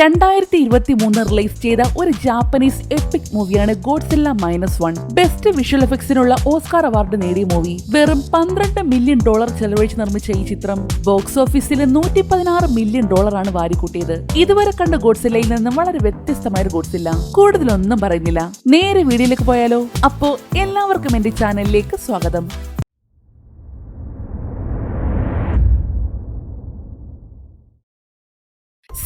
രണ്ടായിരത്തി ഇരുപത്തി മൂന്ന് റിലീസ് ചെയ്ത ഒരു ജാപ്പനീസ് എപ്പിക് മൂവിയാണ് Godzilla minus one. Best visual എഫക്ട്സിനുള്ള Oscar award നേടിയ മൂവി. വെറും പന്ത്രണ്ട് മില്യൺ ഡോളർ ചെലവഴിച്ച് നിർമ്മിച്ച ഈ ചിത്രം ബോക്സ് ഓഫീസിൽ നൂറ്റി പതിനാറ് മില്യൺ ഡോളറാണ് വാരിക്കൂട്ടിയത്. ഇതുവരെ കണ്ട ഗോഡ്സില്ലയിൽ നിന്നും വളരെ വ്യത്യസ്തമായ ഗോഡ്സില്ല. കൂടുതലൊന്നും പറയുന്നില്ല. നേരെ വീഡിയോയിലേക്ക് പോയാലോ? അപ്പോ എല്ലാവർക്കും എന്റെ ചാനലിലേക്ക് സ്വാഗതം.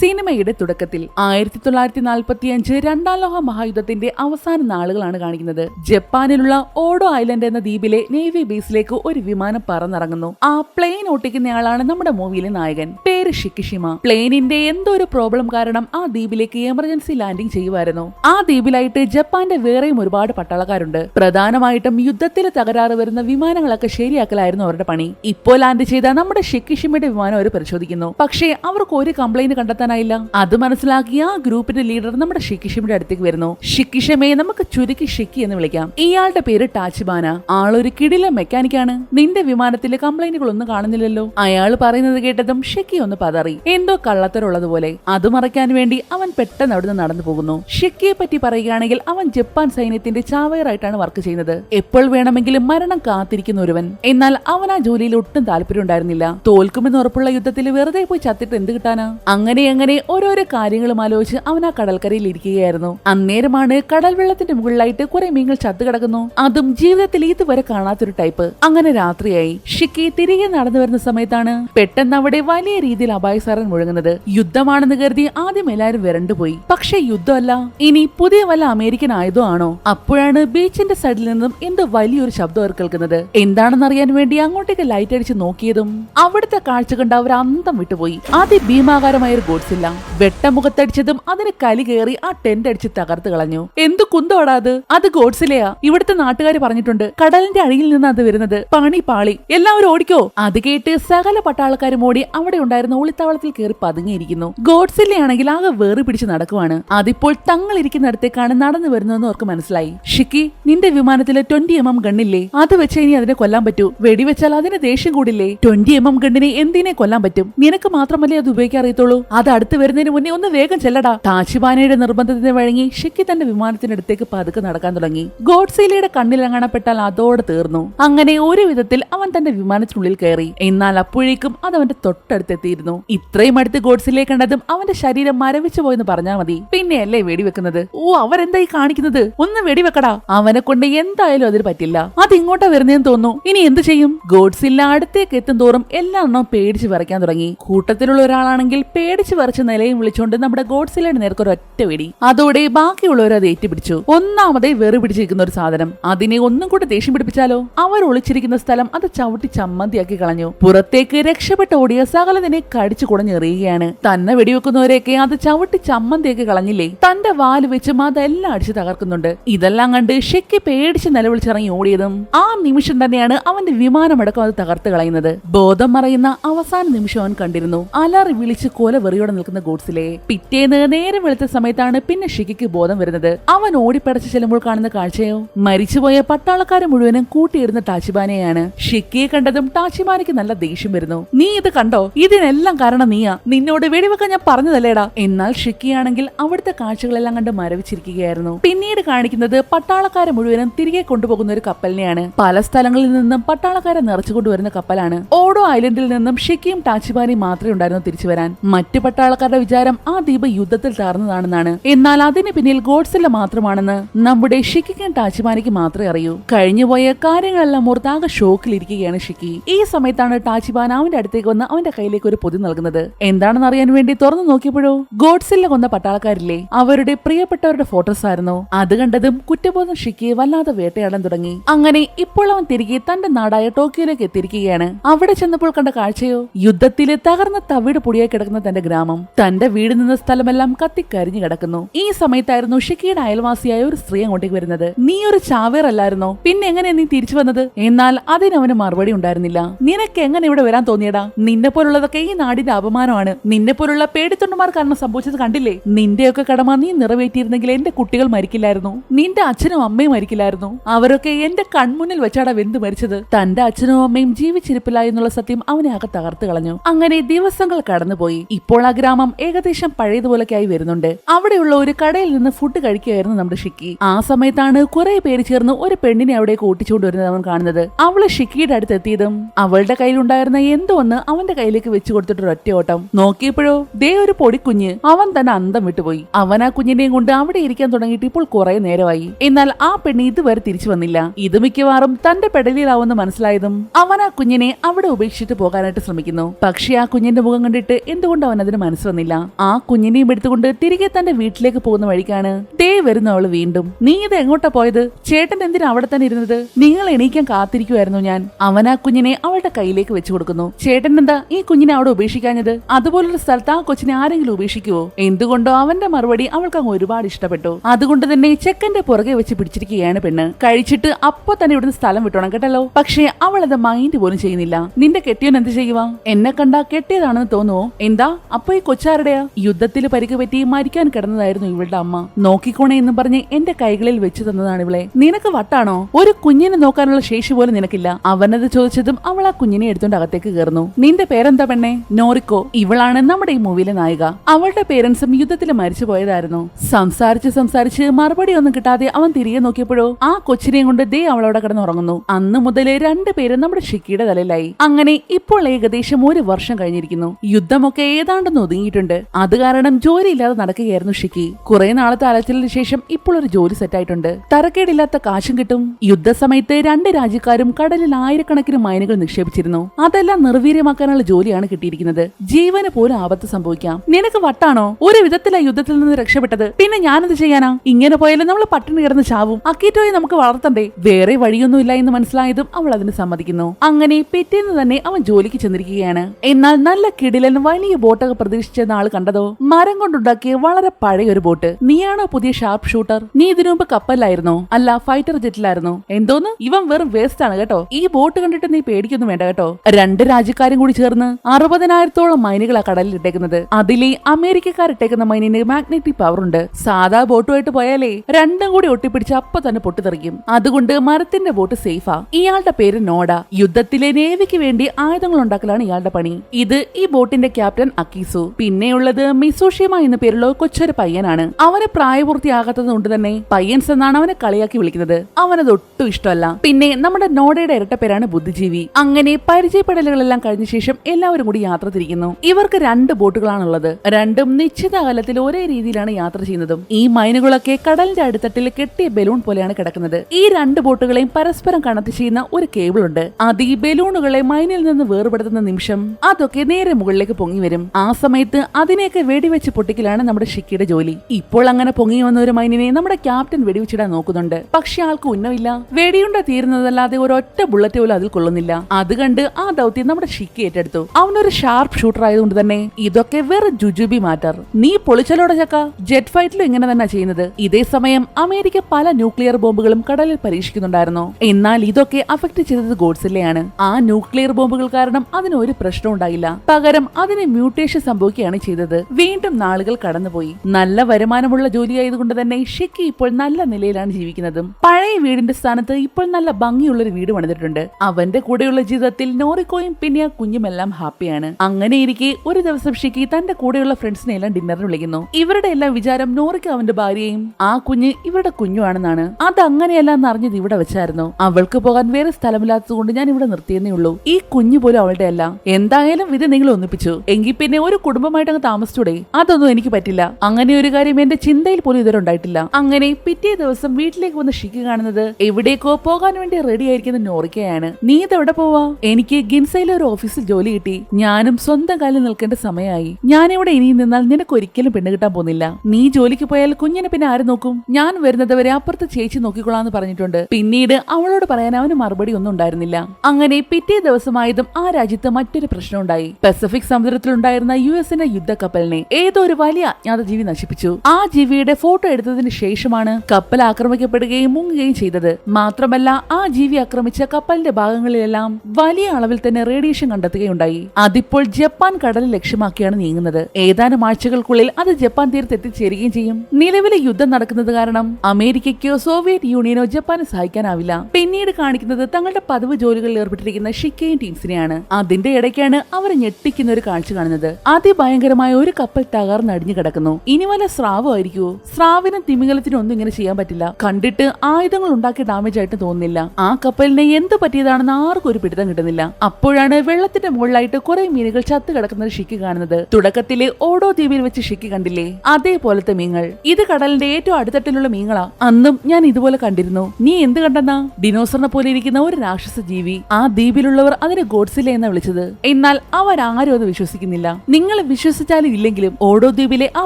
സിനിമയുടെ തുടക്കത്തിൽ ആയിരത്തി തൊള്ളായിരത്തി നാൽപ്പത്തി അഞ്ച് രണ്ടാം ലോക മഹായുദ്ധത്തിന്റെ അവസാന നാളുകളാണ് കാണിക്കുന്നത്. ജപ്പാനിലുള്ള ഓഡോ ഐലൻഡ് എന്ന ദ്വീപിലെ നേവി ബേസിലേക്ക് ഒരു വിമാനം പറന്നിറങ്ങുന്നു. ആ പ്ലെയിൻ ഓട്ടിക്കുന്നയാളാണ് നമ്മുടെ മൂവിയിലെ നായകൻ. പേര് ഷിക്കിഷിമ. പ്ലെയിനിന്റെ എന്തോ ഒരു പ്രോബ്ലം കാരണം ആ ദ്വീപിലേക്ക് എമർജൻസി ലാൻഡിംഗ് ചെയ്യുമായിരുന്നു. ആ ദ്വീപിലായിട്ട് ജപ്പാന്റെ വേറെയും ഒരുപാട് പട്ടാളക്കാരുണ്ട്. പ്രധാനമായിട്ടും യുദ്ധത്തിൽ തകരാറ് വരുന്ന വിമാനങ്ങളൊക്കെ ശരിയാക്കലായിരുന്നു അവരുടെ പണി. ഇപ്പോൾ ലാൻഡ് ചെയ്ത നമ്മുടെ ഷിക്കിഷിമയുടെ വിമാനം അവർ പരിശോധിക്കുന്നു. പക്ഷേ അവർക്ക് ഒരു കംപ്ലൈന്റ് കണ്ടെത്താനായില്ല അത് മനസ്സിലാക്കിയ ആ ഗ്രൂപ്പിന്റെ ലീഡർ നമ്മുടെ ഷിക്കിഷിമയുടെ അടുത്തേക്ക് വരുന്നു. ഷിക്കിഷമേ നമുക്ക് ചുരുക്കി ഷിക്കി എന്ന് വിളിക്കാം. ഇയാളുടെ പേര് ടാച്ചിബാന ആളൊരു കിടില മെക്കാനിക്കാണ് നിന്റെ വിമാനത്തിലെ കംപ്ലൈന്റുകളൊന്നും കാണുന്നില്ലല്ലോ. അയാൾ പറയുന്നത് കേട്ടതും ഷിക്കി ഒന്ന് പതറി. എന്തോ കള്ളത്തരുള്ളതുപോലെ അത് മറയ്ക്കാൻ വേണ്ടി അവൻ പെട്ടെന്ന് അവിടുന്ന് നടന്നു പോകുന്നു. ഷിക്കിയെ പറ്റി പറയുകയാണെങ്കിൽ അവൻ ജപ്പാൻ സൈന്യത്തിന്റെ ചാവയറായിട്ടാണ് വർക്ക് ചെയ്യുന്നത്. എപ്പോൾ വേണമെങ്കിലും മരണം കാത്തിരിക്കുന്ന ഒരുവൻ. എന്നാൽ അവൻ ആ ജോലിയിൽ ഒട്ടും താല്പര്യം ഉണ്ടായിരുന്നില്ല തോൽക്കുമെന്ന് ഉറപ്പുള്ള യുദ്ധത്തിൽ വെറുതെ പോയി ചത്തിട്ട് എന്ത് കിട്ടാനാ? അങ്ങനെ ഓരോരോ കാര്യങ്ങളും ആലോചിച്ച് അവൻ ആ കടൽക്കരയിൽ ഇരിക്കുകയായിരുന്നു. അന്നേരമാണ് കടൽ വെള്ളത്തിന്റെ മുകളിലായിട്ട് കുറെ മീങ്ങൾ ചത്തു കിടക്കുന്നു. അതും ജീവിതത്തിൽ ഇതുവരെ കാണാത്തൊരു ടൈപ്പ്. അങ്ങനെ രാത്രിയായി. ഷിക്കി തിരികെ നടന്നു വരുന്ന സമയത്താണ് പെട്ടെന്ന് അവിടെ വലിയ രീതിയിൽ അപായസാരൻ മുഴങ്ങുന്നത്. യുദ്ധമാണെന്ന് കരുതി ആദ്യം എല്ലാവരും വിരണ്ടുപോയി പക്ഷെ യുദ്ധമല്ല. ഇനി പുതിയ വല്ല അമേരിക്കൻ ആയതോ ആണോ? അപ്പോഴാണ് ബീച്ചിന്റെ സൈഡിൽ നിന്നും എന്തോ വലിയൊരു ശബ്ദം അവർ കേൾക്കുന്നത് എന്താണെന്ന് അറിയാൻ വേണ്ടി അങ്ങോട്ടേക്ക് ലൈറ്റ് അടിച്ച് നോക്കിയതും അവിടുത്തെ കാഴ്ച കണ്ട് അവർ അന്തം വിട്ടുപോയി. അതിഭീമാകാരമായ ഒരു ഗോഡ്സില്ല വെട്ടമുഖത്തടിച്ചതും അതിന് കലി കയറി ആ ടെന്റ് അടിച്ച് തകർത്ത് കളഞ്ഞു. എന്തു കുന്തോടാത് അത്? ഗോഡ്സിലെയാ. ഇവിടുത്തെ നാട്ടുകാർ പറഞ്ഞിട്ടുണ്ട് കടലിന്റെ അഴിയിൽ നിന്ന് അത് വരുന്നത്. പാണി പാളി. എല്ലാവരും ഓടിക്കോ. അത് കേട്ട് സകല പട്ടാളക്കാരും ഓടി അവിടെ ഉണ്ടായിരുന്ന ഒളിത്താവളത്തിൽ കയറി പതുങ്ങിയിരിക്കുന്നു. ഗോഡ്സില്ലയാണെങ്കിൽ ആകെ വേറി പിടിച്ച് നടക്കുവാണ്. അതിപ്പോൾ തങ്ങൾ ഇരിക്കുന്നിടത്തേക്കാണ് നടന്നു വരുന്നതെന്ന് അവർക്ക് മനസ്സിലായി. ഷിക്കി നിന്റെ വിമാനത്തിലെ ട്വന്റി എം എം ഗണ്ണില്ലേ? അത് വെച്ച് ഇനി അതിനെ കൊല്ലാൻ പറ്റൂ. വെടിവെച്ചാൽ അതിന് ദേഷ്യം കൂടില്ലേ? ട്വന്റി എം എം ഗണ്ണിനെ എന്തിനെ കൊല്ലാൻ പറ്റും? നിനക്ക് മാത്രമല്ലേ അത് ഉപയോഗിക്കാൻ അറിയത്തുള്ളൂ അത് അടുത്ത് വരുന്നതിന് മുന്നേ ഒന്ന് വേഗം ചെല്ലടാ. താച്ചിബാനയുടെ നിർബന്ധത്തിന് വഴങ്ങി ഷിക്കി തന്റെ വിമാനത്തിനടുത്തേക്ക് പതുക്കെ നടക്കാൻ തുടങ്ങി. ഗോഡ്സീലയുടെ കണ്ണിലങ്ങണപ്പെട്ടാൽ അതോടെ തീർന്നു. അങ്ങനെ ഒരു വിധത്തിൽ അവൻ തന്റെ വിമാനത്തിനുള്ളിൽ കയറി. എന്നാൽ അപ്പോഴേക്കും അത് അവന്റെ തൊട്ടടുത്തെത്തിയിരുന്നു. ഇത്രയും അടുത്ത് ഗോഡ്സിലെ കണ്ടതും അവന്റെ ശരീരം മരവിച്ചു പോയെന്ന് പറഞ്ഞാൽ മതി. പിന്നെയല്ലേ വെടിവെക്കുന്നത്? ഓ അവരെന്തായി കാണിക്കുന്നത്? ഒന്ന് വെടിവെക്കടാ. അവനെ കൊണ്ട് എന്തായാലും അതിന് പറ്റില്ല. അത് ഇങ്ങോട്ട് വരുന്നതെന്ന് തോന്നുന്നു. ഇനി എന്ത് ചെയ്യും? ഗോഡ്സില്ല അടുത്തേക്ക് എത്തും തോറും എല്ലാവണ്ണം പേടിച്ച് വിറയ്ക്കാൻ തുടങ്ങി. കൂട്ടത്തിലുള്ള ഒരാളാണെങ്കിൽ പേടിച്ച് വിറച്ച് നിലയും വിളിച്ചുകൊണ്ട് നമ്മുടെ ഗോഡ്സിലയുടെ നേർക്ക് ഒരു ഒറ്റ വെടി. അതോടെ ബാക്കിയുള്ളവർ അത് ഏറ്റുപിടിച്ചു. ഒന്നാമതേ വെറു പിടിച്ചിരിക്കുന്ന ഒരു സാധനം. അതിനെ ഒന്നും കൂടെ ദേഷ്യം പിടിപ്പിച്ചാലോ? അവർ ഒളിച്ചിരിക്കുന്ന സ്ഥലം അത് ചവിട്ടി ചമ്മന്തിയാക്കി കളഞ്ഞു. പുറത്തേക്ക് രക്ഷപ്പെട്ട ഓടിയ സകലതിനെ കടിച്ചു കുടഞ്ഞെറിയുകയാണ്. തന്നെ വെടിവെക്കുന്നവരെയൊക്കെ അത് ചവിട്ടി ചമ്മന്തിയാക്കി കളഞ്ഞില്ലേ? തന്റെ വാൽ വെച്ചും അതെല്ലാം അടിച്ച് തകർക്കുന്നുണ്ട്. ഇതെല്ലാം കണ്ട് ഷെക്കി പേടിച്ച് നിലവിളിച്ചിറങ്ങി ഓടിയതും ആ നിമിഷം തന്നെയാണ് അവന്റെ വിമാനമടക്കം അത് തകർത്ത് കളയുന്നത്. ബോധം മറയുന്ന അവസാന നിമിഷം അവൻ കണ്ടിരുന്നു. അലറി വിളിച്ച് കൊല വെറിയോടെ നിൽക്കുന്ന ഗോഡ്സിലെ പിറ്റേന്ന് നേരം വെളുത്ത സമയത്താണ് പിന്നെ ഷിക്കിക്ക് ബോധം വരുന്നത്. അവൻ ഓടിപ്പടച്ച് ചെല്ലുമ്പോൾ കാണുന്ന കാഴ്ചയോ? മരിച്ചുപോയ പട്ടാളക്കാരെ മുഴുവനും കൂട്ടിയിരുന്ന ടാച്ചിബാനെയാണ് ഷിക്കിയെ കണ്ടതും ടാച്ചിബാനയ്ക്ക് നല്ല ദേഷ്യം വരുന്നു. നീ ഇത് കണ്ടോ? ഇതിനെല്ലാം കാരണം നീയാ. നിന്നോട് വെടിവെക്കാൻ ഞാൻ പറഞ്ഞതല്ലേടാ? എന്നാൽ ഷിക്കിയാണെങ്കിൽ അവിടുത്തെ കാഴ്ചകളെല്ലാം കണ്ട് മരവിച്ചിരിക്കുകയായിരുന്നു. പിന്നീട് കാണിക്കുന്നത് പട്ടാളക്കാരെ മുഴുവനും തിരികെ കൊണ്ടുപോകുന്ന ഒരു കപ്പലിനെയാണ്. പല സ്ഥലങ്ങളിൽ നിന്നും പട്ടാളക്കാരെ നിറച്ചു കൊണ്ടുവരുന്ന കപ്പലാണ്. ഓഡോ ഐലൻഡിൽ നിന്നും ഷിക്കിയും ടാച്ചിബാനിയും മാത്രമേ ഉണ്ടായിരുന്നു തിരിച്ചു വരാൻ. മറ്റു പട്ടാളക്കാരുടെ വിചാരം ആ ദ്വീപ് യുദ്ധത്തിൽ താർന്നതാണെന്നാണ് എന്നാൽ അതിന് പിന്നിൽ ഗോഡ്സില്ല മാത്രമാണെന്ന് നമ്മുടെ ഷിക്കിക്കൻ ടാച്ചിമാനിക്ക് മാത്രമേ അറിയൂ. കഴിഞ്ഞുപോയ കാര്യങ്ങളെല്ലാം ഓർത്താകെ ഷോക്കിലിരിക്കുകയാണ് ഷിക്കി. ഈ സമയത്താണ് ടാച്ചിബാൻ അവന്റെ അടുത്തേക്ക് വന്ന് അവന്റെ കയ്യിലേക്ക് ഒരു പൊതി നൽകുന്നത്. എന്താണെന്ന് അറിയാൻ വേണ്ടി തുറന്നു നോക്കിയപ്പോഴോ? ഗോഡ്സില്ല കൊന്ന പട്ടാളക്കാരില്ലേ? അവരുടെ പ്രിയപ്പെട്ടവരുടെ ഫോട്ടോസ് ആയിരുന്നു. അത് കണ്ടതും കുറ്റബോധം ഷിക്കിയെ വല്ലാതെ വേട്ടയാടാൻ തുടങ്ങി. അങ്ങനെ ഇപ്പോൾ അവൻ തിരികെ തന്റെ നാടായ ടോക്കിയോയിലേക്ക് എത്തിയിരിക്കുകയാണ്. അവിടെ ചെന്നപ്പോൾ കണ്ട കാഴ്ചയോ? യുദ്ധത്തിലെ തകർന്ന തവിട് പൊടിയായി കിടക്കുന്ന തന്റെ ഗ്രാമം. തന്റെ വീട് നിന്ന സ്ഥലമെല്ലാം കത്തിക്കരിഞ്ഞു കിടക്കുന്നു. ഈ സമയത്തായിരുന്നു ഷിക്കിയുടെ അയൽവാസിയായ ഒരു സ്ത്രീ അങ്ങോട്ടേക്ക് വരുന്നത്. നീ ഒരു ചാവേറല്ലായിരുന്നോ? പിന്നെ എങ്ങനെ നീ തിരിച്ചു വന്നത്? എന്നാൽ അതിനവന് മറുപടി ഉണ്ടായിരുന്നില്ല. നിനക്ക് എങ്ങനെ ഇവിടെ വരാൻ തോന്നിയടാ? നിന്നെ പോലുള്ളതൊക്കെ ഈ നാടിന്റെ അപമാനമാണ്. നിന്നെ പോലുള്ള പേടിത്തൊണ്ടുമാർ കാരണം സംഭവിച്ചത് കണ്ടില്ലേ? നിന്റെയൊക്കെ കടമ നീ നിറവേറ്റിയിരുന്നെങ്കിൽ എന്റെ കുട്ടികൾ മരിക്കില്ലായിരുന്നു. നിന്റെ അച്ഛനും അമ്മയും മരിക്കില്ലായിരുന്നു. അവരൊക്കെ എന്റെ കൺമുന്നിൽ വെച്ചാടാ വെന്ത് മരിച്ചത്. തന്റെ അച്ഛനും അമ്മയും ജീവിച്ചിരിപ്പില്ല എന്നുള്ള സത്യം അവനെ ആകെ തകർത്തു കളഞ്ഞു. അങ്ങനെ ദിവസങ്ങൾ കടന്നുപോയി. ഇപ്പോൾ ആ ഗ്രാമം ഏകദേശം പഴയതുപോലൊക്കെ ആയി വരുന്നുണ്ട്. അവിടെയുള്ള ഒരു കടയിൽ നിന്ന് ഫുഡ് കഴിക്കുകയായിരുന്നു നമ്മുടെ ഷിക്കി. ആ സമയത്താണ് കുറെ പേര് ചേർന്ന് ഒരു പെണ്ണിനെ അവിടെ കൂട്ടിച്ചുകൊണ്ട് വരുന്നത് അവൻ കാണുന്നത്. അവൾ ഷിക്കിയുടെ അടുത്ത് എത്തിയതും അവളുടെ കയ്യിലുണ്ടായിരുന്ന എന്തോ ഒന്ന് അവന്റെ കയ്യിലേക്ക് വെച്ചു കൊടുത്തിട്ട് ഒറ്റ ഓട്ടം. നോക്കിയപ്പോഴോ ദേ ഒരു പൊടിക്കുഞ്ഞ്. അവൻ തന്നെ അന്തം വിട്ടുപോയി. അവൻ ആ കുഞ്ഞിനെയും കൊണ്ട് അവിടെ ഇരിക്കാൻ തുടങ്ങിയിട്ട് ഇപ്പോൾ കുറെ നേരമായി. എന്നാൽ ആ പെണ്ണ് ഇതുവരെ തിരിച്ചു വന്നില്ല. ഇത് മിക്കവാറും തന്റെ പെടലിലാവുന്ന മനസ്സിലായതും അവൻ ആ കുഞ്ഞിനെ അവിടെ ഉപേക്ഷിച്ചിട്ട് പോകാനായിട്ട് ശ്രമിക്കുന്നു. പക്ഷേ ആ കുഞ്ഞിന്റെ മുഖം കണ്ടിട്ട് എന്തുകൊണ്ട് അവൻ അതിന് മനസ്സ് വന്നില്ല. ആ കുഞ്ഞിനെയും എടുത്തുകൊണ്ട് തിരികെ തന്റെ വീട്ടിലേക്ക് പോകുന്ന വഴിക്കാണ്. ദേ വരുന്നു അവൾ വീണ്ടും. നീ ഇത് എങ്ങോട്ടാ പോയത്? ചേട്ടൻ എന്തിനാ അവിടെ തന്നെ ഇരുന്നത്? നിങ്ങൾ എണീക്കാൻ കാത്തിരിക്കുമായിരുന്നു ഞാൻ. അവൻ ആ കുഞ്ഞിനെ അവളുടെ കയ്യിലേക്ക് വെച്ചു കൊടുക്കുന്നു. ചേട്ടൻ എന്താ ഈ കുഞ്ഞിനെ അവിടെ ഉപേക്ഷിക്കാഞ്ഞത്? അതുപോലൊരു സ്ഥലത്ത് ആ കൊച്ചിനെ ആരെങ്കിലും ഉപേക്ഷിക്കുവോ? എന്തുകൊണ്ടോ അവന്റെ മറുപടി അവൾക്ക് അങ്ങ് ഒരുപാട് ഇഷ്ടപ്പെട്ടു. അതുകൊണ്ട് തന്നെ ചെക്കന്റെ പുറകെ വെച്ച് പിടിച്ചിരിക്കുകയാണ് പെണ്ണ്. കഴിച്ചിട്ട് അപ്പൊ തന്നെ ഇവിടുന്ന് സ്ഥലം വിട്ടോണം കേട്ടല്ലോ? പക്ഷേ അവൾ അത് മൈൻഡ് പോലും ചെയ്യുന്നില്ല. നിന്റെ കെട്ടിയോൻ എന്ത് ചെയ്യുക എന്നെ കണ്ടാ കെട്ടിയതാണെന്ന് തോന്നുവോ? എന്താ? അപ്പൊ ഈ കൊച്ചാരുടെയാ? യുദ്ധത്തിൽ പരിക്ക് പറ്റി മരിക്കാൻ കിടന്നതായിരുന്നു ഇവളുടെ അമ്മ. നോക്കിക്കോണേ എന്ന് പറഞ്ഞ് എന്റെ കൈകളിൽ വെച്ചു തന്നതാണ് ഇവളെ. നിനക്ക് വട്ടാണോ? ഒരു കുഞ്ഞിനെ നോക്കാനുള്ള ശേഷി പോലും നിനക്കില്ല. അവനത് ചോദിച്ചതും അവൾ ആ കുഞ്ഞിനെ എടുത്തോണ്ട് അകത്തേക്ക് കയറുന്നു. നിന്റെ പേരെന്താ പെണ്ണെ? നോറിക്കോ. ഇവളാണ് നമ്മുടെ ഈ മൂവിയിലെ നായിക. അവളുടെ പേരൻസും യുദ്ധത്തിൽ മരിച്ചു പോയതായിരുന്നു. സംസാരിച്ച് സംസാരിച്ച് മറുപടി ഒന്നും കിട്ടാതെ അവൻ തിരികെ നോക്കിയപ്പോഴോ ആ കൊച്ചിനെയും കൊണ്ട് ദേ അവളവിടെ കിടന്നുറങ്ങുന്നു അന്ന് മുതലേ രണ്ടുപേരും നമ്മുടെ ഷിക്കിയുടെ തലയിലായി. അങ്ങനെ ഇപ്പോൾ ഏകദേശം ഒരു വർഷം കഴിഞ്ഞിരിക്കുന്നു. യുദ്ധമൊക്കെ ഏതാണ്ടെന്ന് ഒതുങ്ങിയിട്ടുണ്ട്. അത് കാരണം ജോലിയില്ലാതെ നടക്കുകയായിരുന്നു ഷിക്കി. കുറെ നാളത്തെ അലച്ചിലിന് ശേഷം ഇപ്പോൾ ഒരു ജോലി സെറ്റായിട്ടുണ്ട് തരക്കേടില്ലാത്ത കാശും കിട്ടും. യുദ്ധസമയത്ത് രണ്ട് രാജ്യക്കാരും കടലിൽ ആയിരക്കണക്കിന് മൈനുകൾ നിക്ഷേപിച്ചിരുന്നു. അതെല്ലാം നിർവീര്യമാക്കാനുള്ള ജോലിയാണ് കിട്ടിയിരിക്കുന്നത്. ജീവന് പോലും ആപത്ത് സംഭവിക്കാം. നിനക്ക് വട്ടാണോ? ഒരു വിധത്തിലാ യുദ്ധത്തിൽ നിന്ന് രക്ഷപ്പെട്ടത്. പിന്നെ ഞാനെന്ത് ചെയ്യാനാ? ഇങ്ങനെ പോയാലും നമ്മൾ പട്ടിണി കിടന്ന് ചാവും. അക്കീറ്റോയെ നമുക്ക് വളർത്തണ്ടേ? വേറെ വഴിയൊന്നുമില്ല എന്ന് മനസ്സിലായതും അവൾ അതിന് സമ്മതിക്കുന്നു. അങ്ങനെ പിറ്റേന്ന് തന്നെ അവൻ ജോലിക്ക് ചെന്നിരിക്കുകയാണ്. എന്നാൽ നല്ല കിടിലൻ വലിയ ബോട്ടൊക്കെ പ്രതീക്ഷിച്ച ആൾ കണ്ടതോ? മരം കൊണ്ടുണ്ടാക്കിയ വളരെ പഴയ ഒരു ബോട്ട്. നീയാണോ പുതിയ ഷാർപ്പ് ഷൂട്ടർ നീ ഇതിനു മുമ്പ് കപ്പലിലായിരുന്നോ? അല്ല ഫൈറ്റർ ജെറ്റിലായിരുന്നോ എന്തോന്ന്? ഇവൻ വെറും വേസ്റ്റ് ആണ് കേട്ടോ. ഈ ബോട്ട് കണ്ടിട്ട് നീ പേടിക്കൊന്നും വേണ്ട കേട്ടോ. രണ്ട് രാജ്യക്കാരും കൂടി ചേർന്ന് അറുപതിനായിരത്തോളം മൈനുകളാ കടലിൽ ഇട്ടേക്കുന്നത്. അതിലെ അമേരിക്കക്കാർ ഇട്ടേക്കുന്ന മൈനിന് മാഗ്നറ്റിക് പവർ ഉണ്ട്. സാധാ ബോട്ടുമായിട്ട് പോയാലേ രണ്ടും കൂടി ഒട്ടിപ്പിടിച്ച് അപ്പൊ തന്നെ പൊട്ടിത്തെറിക്കും. അതുകൊണ്ട് മരത്തിന്റെ ബോട്ട് സേഫാ ഇയാളുടെ പേര് നോഡ. യുദ്ധത്തിലെ നേവിക്ക് വേണ്ടി ആയുധങ്ങൾ ഉണ്ടാക്കലാണ് ഇയാളുടെ പണി. ഇത് ഈ ബോട്ടിന്റെ ക്യാപ്റ്റൻ അക്കീസു. പിന്നെയുള്ളത് മിസോഷിയമ എന്ന പേരുള്ള കൊച്ചൊരു പയ്യനാണ്. അവന് പ്രായപൂർത്തിയാകാത്തത് കൊണ്ട് തന്നെ പയ്യൻസ് എന്നാണ് അവനെ കളിയാക്കി വിളിക്കുന്നത്. അവനത് ഒട്ടും ഇഷ്ടമല്ല. പിന്നെ നമ്മുടെ നോഡയുടെ ഇരട്ട പേരാണ് ബുദ്ധിജീവി. അങ്ങനെ പരിചയപ്പെടലുകളെല്ലാം കഴിഞ്ഞ ശേഷം എല്ലാവരും കൂടി യാത്ര തിരിക്കുന്നു ഇവർക്ക് രണ്ട് ബോട്ടുകളാണുള്ളത്. രണ്ടും നിശ്ചിത അകലത്തിൽ ഒരേ രീതിയിലാണ് യാത്ര ചെയ്യുന്നതും. ഈ മൈനുകളൊക്കെ കടലിന്റെ അടിത്തട്ടിൽ കെട്ടിയ ബലൂൺ പോലെയാണ് കിടക്കുന്നത്. ഈ രണ്ട് ബോട്ടുകളെയും പരസ്പരം കണക്ട് ചെയ്യുന്ന ഒരു കേബിൾ ഉണ്ട്. അത് ഈ ബലൂണുകളെ മൈനിൽ നിന്ന് വേർപെടുത്തുന്ന നിമിഷം അതൊക്കെ നേരെ മുകളിലേക്ക് പൊങ്ങി വരും. ആ സമയത്ത് അതിനെയൊക്കെ വെടിവെച്ച് പൊട്ടിക്കലാണ് നമ്മുടെ ഷിക്കിയുടെ ജോലി. ഇപ്പോൾ അങ്ങനെ പൊങ്ങി വന്ന ഒരു മൈനിനെ നമ്മുടെ ക്യാപ്റ്റൻ വെടിവെച്ചിടാൻ നോക്കുന്നുണ്ട്. പക്ഷെ ആൾക്ക് ഉന്നമില്ല. വെടിയുണ്ട തീരുന്നതല്ലാതെ ഒരൊറ്റ ബുള്ളറ്റ് പോലും അതിൽ കൊള്ളുന്നില്ല. അത് കണ്ട് ആ ദൗത്യം നമ്മുടെ ഷിക്കി ഏറ്റെടുത്തു. അവനൊരു ഷാർപ്പ് ഷൂട്ടർ ആയതുകൊണ്ട് തന്നെ ഇതൊക്കെ വെറും ജുജുബി മാറ്റർ. നീ പൊളിച്ചലോടെ ചക്ക. ജെറ്റ് ഫൈറ്റിലും ഇങ്ങനെ തന്നെ ചെയ്യുന്നത്. ഇതേ സമയം അമേരിക്ക പല ന്യൂക്ലിയർ ബോംബുകളും കടലിൽ പരീക്ഷിക്കുന്നുണ്ടായിരുന്നു. എന്നാൽ ഇതൊക്കെ അഫക്ട് ചെയ്തത് ഗോഡ്സില്ലയാണ്. ആ ന്യൂക്ലിയർ ബോംബുകൾ കാരണം അതിന് ഒരു പ്രശ്നം ഉണ്ടായില്ല പകരം അതിന് മ്യൂട്ടേഷൻ സംഭവിക്കുകയാണ് ചെയ്തത്. വീണ്ടും നാളുകൾ കടന്നുപോയി. നല്ല വരുമാനമുള്ള ജോലിയായതുകൊണ്ട് തന്നെ ഷിക്കി ഇപ്പോൾ നല്ല നിലയിലാണ് ജീവിക്കുന്നതും. പഴയ വീടിന്റെ സ്ഥാനത്ത് ഇപ്പോൾ നല്ല ഭംഗിയുള്ള ഒരു വീട് പണിതിട്ടുണ്ട്. അവന്റെ കൂടെയുള്ള ജീവിതത്തിൽ നോറിക്കോയും പിന്നെ ആ കുഞ്ഞുമെല്ലാം ഹാപ്പിയാണ്. അങ്ങനെ ഇരിക്കെ ഒരു ദിവസം ഷിക്കി തന്റെ കൂടെയുള്ള ഫ്രണ്ട്സിനെ എല്ലാം ഡിന്നറിന് വിളിക്കുന്നു. ഇവരുടെ എല്ലാം വിചാരം നോറിക്ക് അവന്റെ ഭാര്യയും ആ കുഞ്ഞ് ഇവരുടെ കുഞ്ഞുമാണെന്നാണ് അത് അങ്ങനെയല്ല എന്ന് അറിഞ്ഞത് ഇവിടെ വെച്ചായിരുന്നു. അവൾക്ക് പോകാൻ വേറെ സ്ഥലമില്ലാത്തതുകൊണ്ട് ഞാൻ ഇവിടെ നിർത്തിയെന്നേ ഉള്ളൂ. ഈ കുഞ്ഞു പോലും അവളുടെ അല്ല എന്തായാലും ഇത് നിങ്ങൾ ഒന്നിപ്പിച്ചു. എങ്കിൽ പിന്നെ ഒരു കുടുംബമായിട്ട് അങ്ങ് താമസിച്ചൂടെ? അതൊന്നും എനിക്ക് പറ്റില്ല. അങ്ങനെ ഒരു കാര്യം എന്റെ ചിന്തയിൽ പോലും ഇതുവരെ ഉണ്ടായിട്ടില്ല. അങ്ങനെ പിറ്റേ ദിവസം വീട്ടിലേക്ക് വന്ന് ഷിക്ക് കാണുന്നത് എവിടേക്കോ പോകാൻ വേണ്ടി റെഡി ആയിരിക്കുന്ന നോറിക്കയാണ്. നീ ഇതെവിടെ പോവാ? എനിക്ക് ഗിൻസയിലെ ഒരു ഓഫീസിൽ ജോലി കിട്ടി. ഞാനും സ്വന്തം കാലിൽ നിൽക്കേണ്ട സമയമായി. ഞാനിവിടെ ഇനി നിന്നാൽ നിനക്ക് ഒരിക്കലും പെണ്ണ് കിട്ടാൻ പോകുന്നില്ല. നീ ജോലിക്ക് പോയാൽ കുഞ്ഞിനെ പിന്നെ ആര് നോക്കും? ഞാൻ വരുന്നത് വരെ അപ്പുറത്ത് ചേച്ചി നോക്കിക്കൊള്ളാന്ന് പറഞ്ഞിട്ടുണ്ട്. പിന്നീട് അവളോട് പറയാൻ അവന് മറുപടി ഒന്നും ഉണ്ടായിരുന്നില്ല. അങ്ങനെ പിറ്റേ ദിവസമായതും ആ രാജ്യത്ത് മറ്റൊരു പ്രശ്നം ഉണ്ടായി പസഫിക് സമുദ്രത്തിലുണ്ടായിരുന്ന യു എസിന്റെ യുദ്ധക്കപ്പലിനെ ഏതോ ഒരു വലിയ അജ്ഞാത ജീവി നശിപ്പിച്ചു. ആ ജീവിയുടെ ഫോട്ടോ എടുത്തതിന് ശേഷമാണ് കപ്പൽ ആക്രമിക്കപ്പെടുകയും മുങ്ങുകയും ചെയ്തത്. മാത്രമല്ല ആ ജീവി ആക്രമിച്ച കപ്പലിന്റെ ഭാഗങ്ങളിലെല്ലാം വലിയ അളവിൽ തന്നെ റേഡിയേഷൻ കണ്ടെത്തുകയുണ്ടായി. അതിപ്പോൾ ജപ്പാൻ കടൽ ലക്ഷ്യമാക്കിയാണ് നീങ്ങുന്നത്. ഏതാനും ആഴ്ചകൾക്കുള്ളിൽ അത് ജപ്പാൻ തീരത്ത് എത്തിച്ചേരുകയും ചെയ്യും. നിലവിലെ യുദ്ധം നടക്കുന്നത് കാരണം അമേരിക്കയ്ക്കോ സോവിയറ്റ് യൂണിയനോ ജപ്പാനെ സഹായിക്കാനാവില്ല. പിന്നീട് കാണിക്കുന്നത് തങ്ങളുടെ പതിവ് ജോലികളിൽ ഏർപ്പെട്ടിരിക്കുന്ന ഷിക്കയും ടീംസിനെയാണ്. അതിന്റെ ഇടയ്ക്കാണ് അവർ ഞെട്ടിക്കുന്ന ഒരു കാഴ്ച കാണുന്നത്. അതിഭയങ്കരമായ ഒരു കപ്പൽ തകർന്നടിഞ്ഞു കിടക്കുന്നു. ഇനി വല്ല സ്രാവമായിരിക്കുമോ സ്രാവിനും തിമിംഗലത്തിനും ഒന്നും ഇങ്ങനെ ചെയ്യാൻ പറ്റില്ല. കണ്ടിട്ട് ആയുധങ്ങൾ ഉണ്ടാക്കിയ ഡാമേജ് ആയിട്ട് തോന്നുന്നില്ല. ആ കപ്പലിനെ എന്ത് പറ്റിയതാണെന്ന് ആർക്കും ഒരു പിടുത്തം കിട്ടുന്നില്ല. അപ്പോഴാണ് വെള്ളത്തിന്റെ മുകളിലായിട്ട് കുറെ മീനുകൾ ചത്തു കിടക്കുന്ന ഒരു ഷിക്ക് കാണുന്നത്. തുടക്കത്തിൽ ഓടോ ദ്വീപിൽ വെച്ച് ഷിക്ക് കണ്ടില്ലേ? അതേപോലത്തെ മീങ്ങൾ. ഇത് കടലിന്റെ ഏറ്റവും അടുത്തട്ടിലുള്ള മീങ്ങളാ. അന്നും ഞാൻ ഇതുപോലെ കണ്ടിരുന്നു. നീ എന്ത് കണ്ടെന്നാ? ഡിനോസറിനെ പോലെ ഇരിക്കുന്ന ഒരു രാക്ഷസ ജീവി. ആ ദ്വീപിലുള്ളവർ അതിനെ ഗോഡ്സിലെ എന്നാ വിളിച്ചത്. എന്നാൽ അവരാരും അത് വിശ്വസിക്കുന്നില്ല. നിങ്ങൾ വിശ്വസിച്ചാലും ഇല്ലെങ്കിലും ഓടോ ദ്വീപിലെ ആ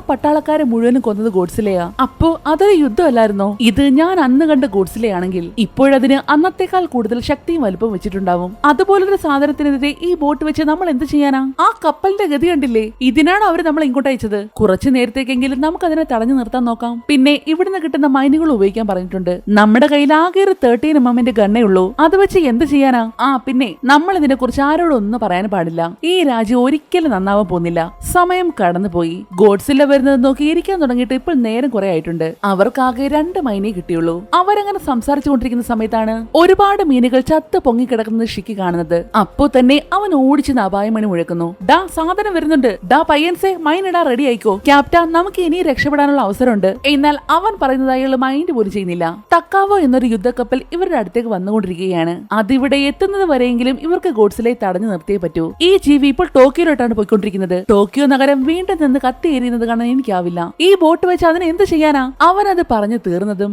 പട്ടാളക്കാരെ മുഴുവനും കൊന്നത് ഗോഡ്സിലെയാ. അപ്പോ അതൊരു യുദ്ധമല്ലായിരുന്നോ? ഇത് ഞാൻ അന്ന് കണ്ട ഗോഡ്സിലെയാണെങ്കിൽ ഇപ്പോഴതിന് അന്നത്തെക്കാൾ കൂടുതൽ ശക്തിയും വലുപ്പം വെച്ചിട്ടുണ്ടാവും. അതുപോലൊരു സാധനത്തിനെതിരെ ഈ ബോട്ട് വെച്ച് നമ്മൾ എന്ത് ചെയ്യാനാ? ആ കപ്പലിന്റെ ഗതി കണ്ടില്ലേ? ഇതിനാണ് അവർ നമ്മൾ ഇങ്ങോട്ട് അയച്ചത്. കുറച്ചു നേരത്തേക്കെങ്കിലും നമുക്ക് അതിനെ തടഞ്ഞു നിർത്താൻ നോക്കാം. പിന്നെ ഇവിടുന്ന് കിട്ടുന്ന മൈനുകൾ ഉപയോഗിക്കാൻ പറഞ്ഞിട്ടുണ്ട്. നമ്മുടെ കയ്യിൽ ആകെ ഒരു തേർട്ടീൻ എം എമ്മിന്റെ ഗണ്ണേ ഉള്ളൂ. അത് വെച്ച് എന്ത് ചെയ്യാനാ? ആ പിന്നെ നമ്മൾ ഇതിനെ കുറിച്ച് ആരോടൊന്നും പറയാൻ പാടില്ല. ഈ രാജ്യം ഒരിക്കലും നന്നാവാൻ പോകുന്നില്ല. സമയം കടന്നുപോയി. ഗോഡ്സില്ല വരുന്നത് നോക്കി ഇരിക്കാൻ തുടങ്ങിയിട്ട് ഇപ്പോൾ നേരം കുറെ ആയിട്ടുണ്ട്. അവർക്കാകെ രണ്ട് മൈനേ കിട്ടിയുള്ളൂ. അവരങ്ങനെ സംസാരിച്ചു കൊണ്ടിരിക്കുന്ന സമയത്താണ് ഒരുപാട് മീനുകൾ ചത്ത് പൊങ്ങിക്കിടക്കുന്നത് ഷിക്കി കാണുന്നത്. അപ്പോ തന്നെ അവൻ ഓടിച്ച് അപായമണി മുഴക്കുന്നു. ഡാ സാധനം വരുന്നുണ്ട്. ഡാ പയ്യൻസെ മൈനിടാ റെഡി ആയിക്കോ? ക്യാപ്റ്റ നമുക്ക് ഇനി രക്ഷപ്പെടാനുള്ള അവസരമുണ്ട്. എന്നാൽ അവൻ പറയുന്നത് അയാൾ മൈൻഡ് പോലും ചെയ്യുന്നില്ല. തക്കാവോ എന്നൊരു യുദ്ധക്കപ്പൽ ഇവരുടെ അടുത്തേക്ക് വന്നുകൊണ്ടിരിക്കുകയാണ്. അതിവിടെ എത്തുന്നത് വരെയെങ്കിലും ഇവർക്ക് ഗോഡ്സിലെ തടഞ്ഞു നിർത്തിയേ പറ്റൂ. ഈ ജീവി ഇപ്പോൾ ടോക്കിയോയിലോട്ടാണ് പോയിക്കൊണ്ടിരിക്കുന്നത്. ടോക്കിയോ നഗരം വീണ്ടും നിന്ന് കത്തിയേരിയുന്നത് കാണാൻ എനിക്കാവില്ല. ഈ ബോട്ട് വെച്ച് അതിന് എന്ത് ചെയ്യാനാ? അവനത് പറഞ്ഞു തീർന്നതും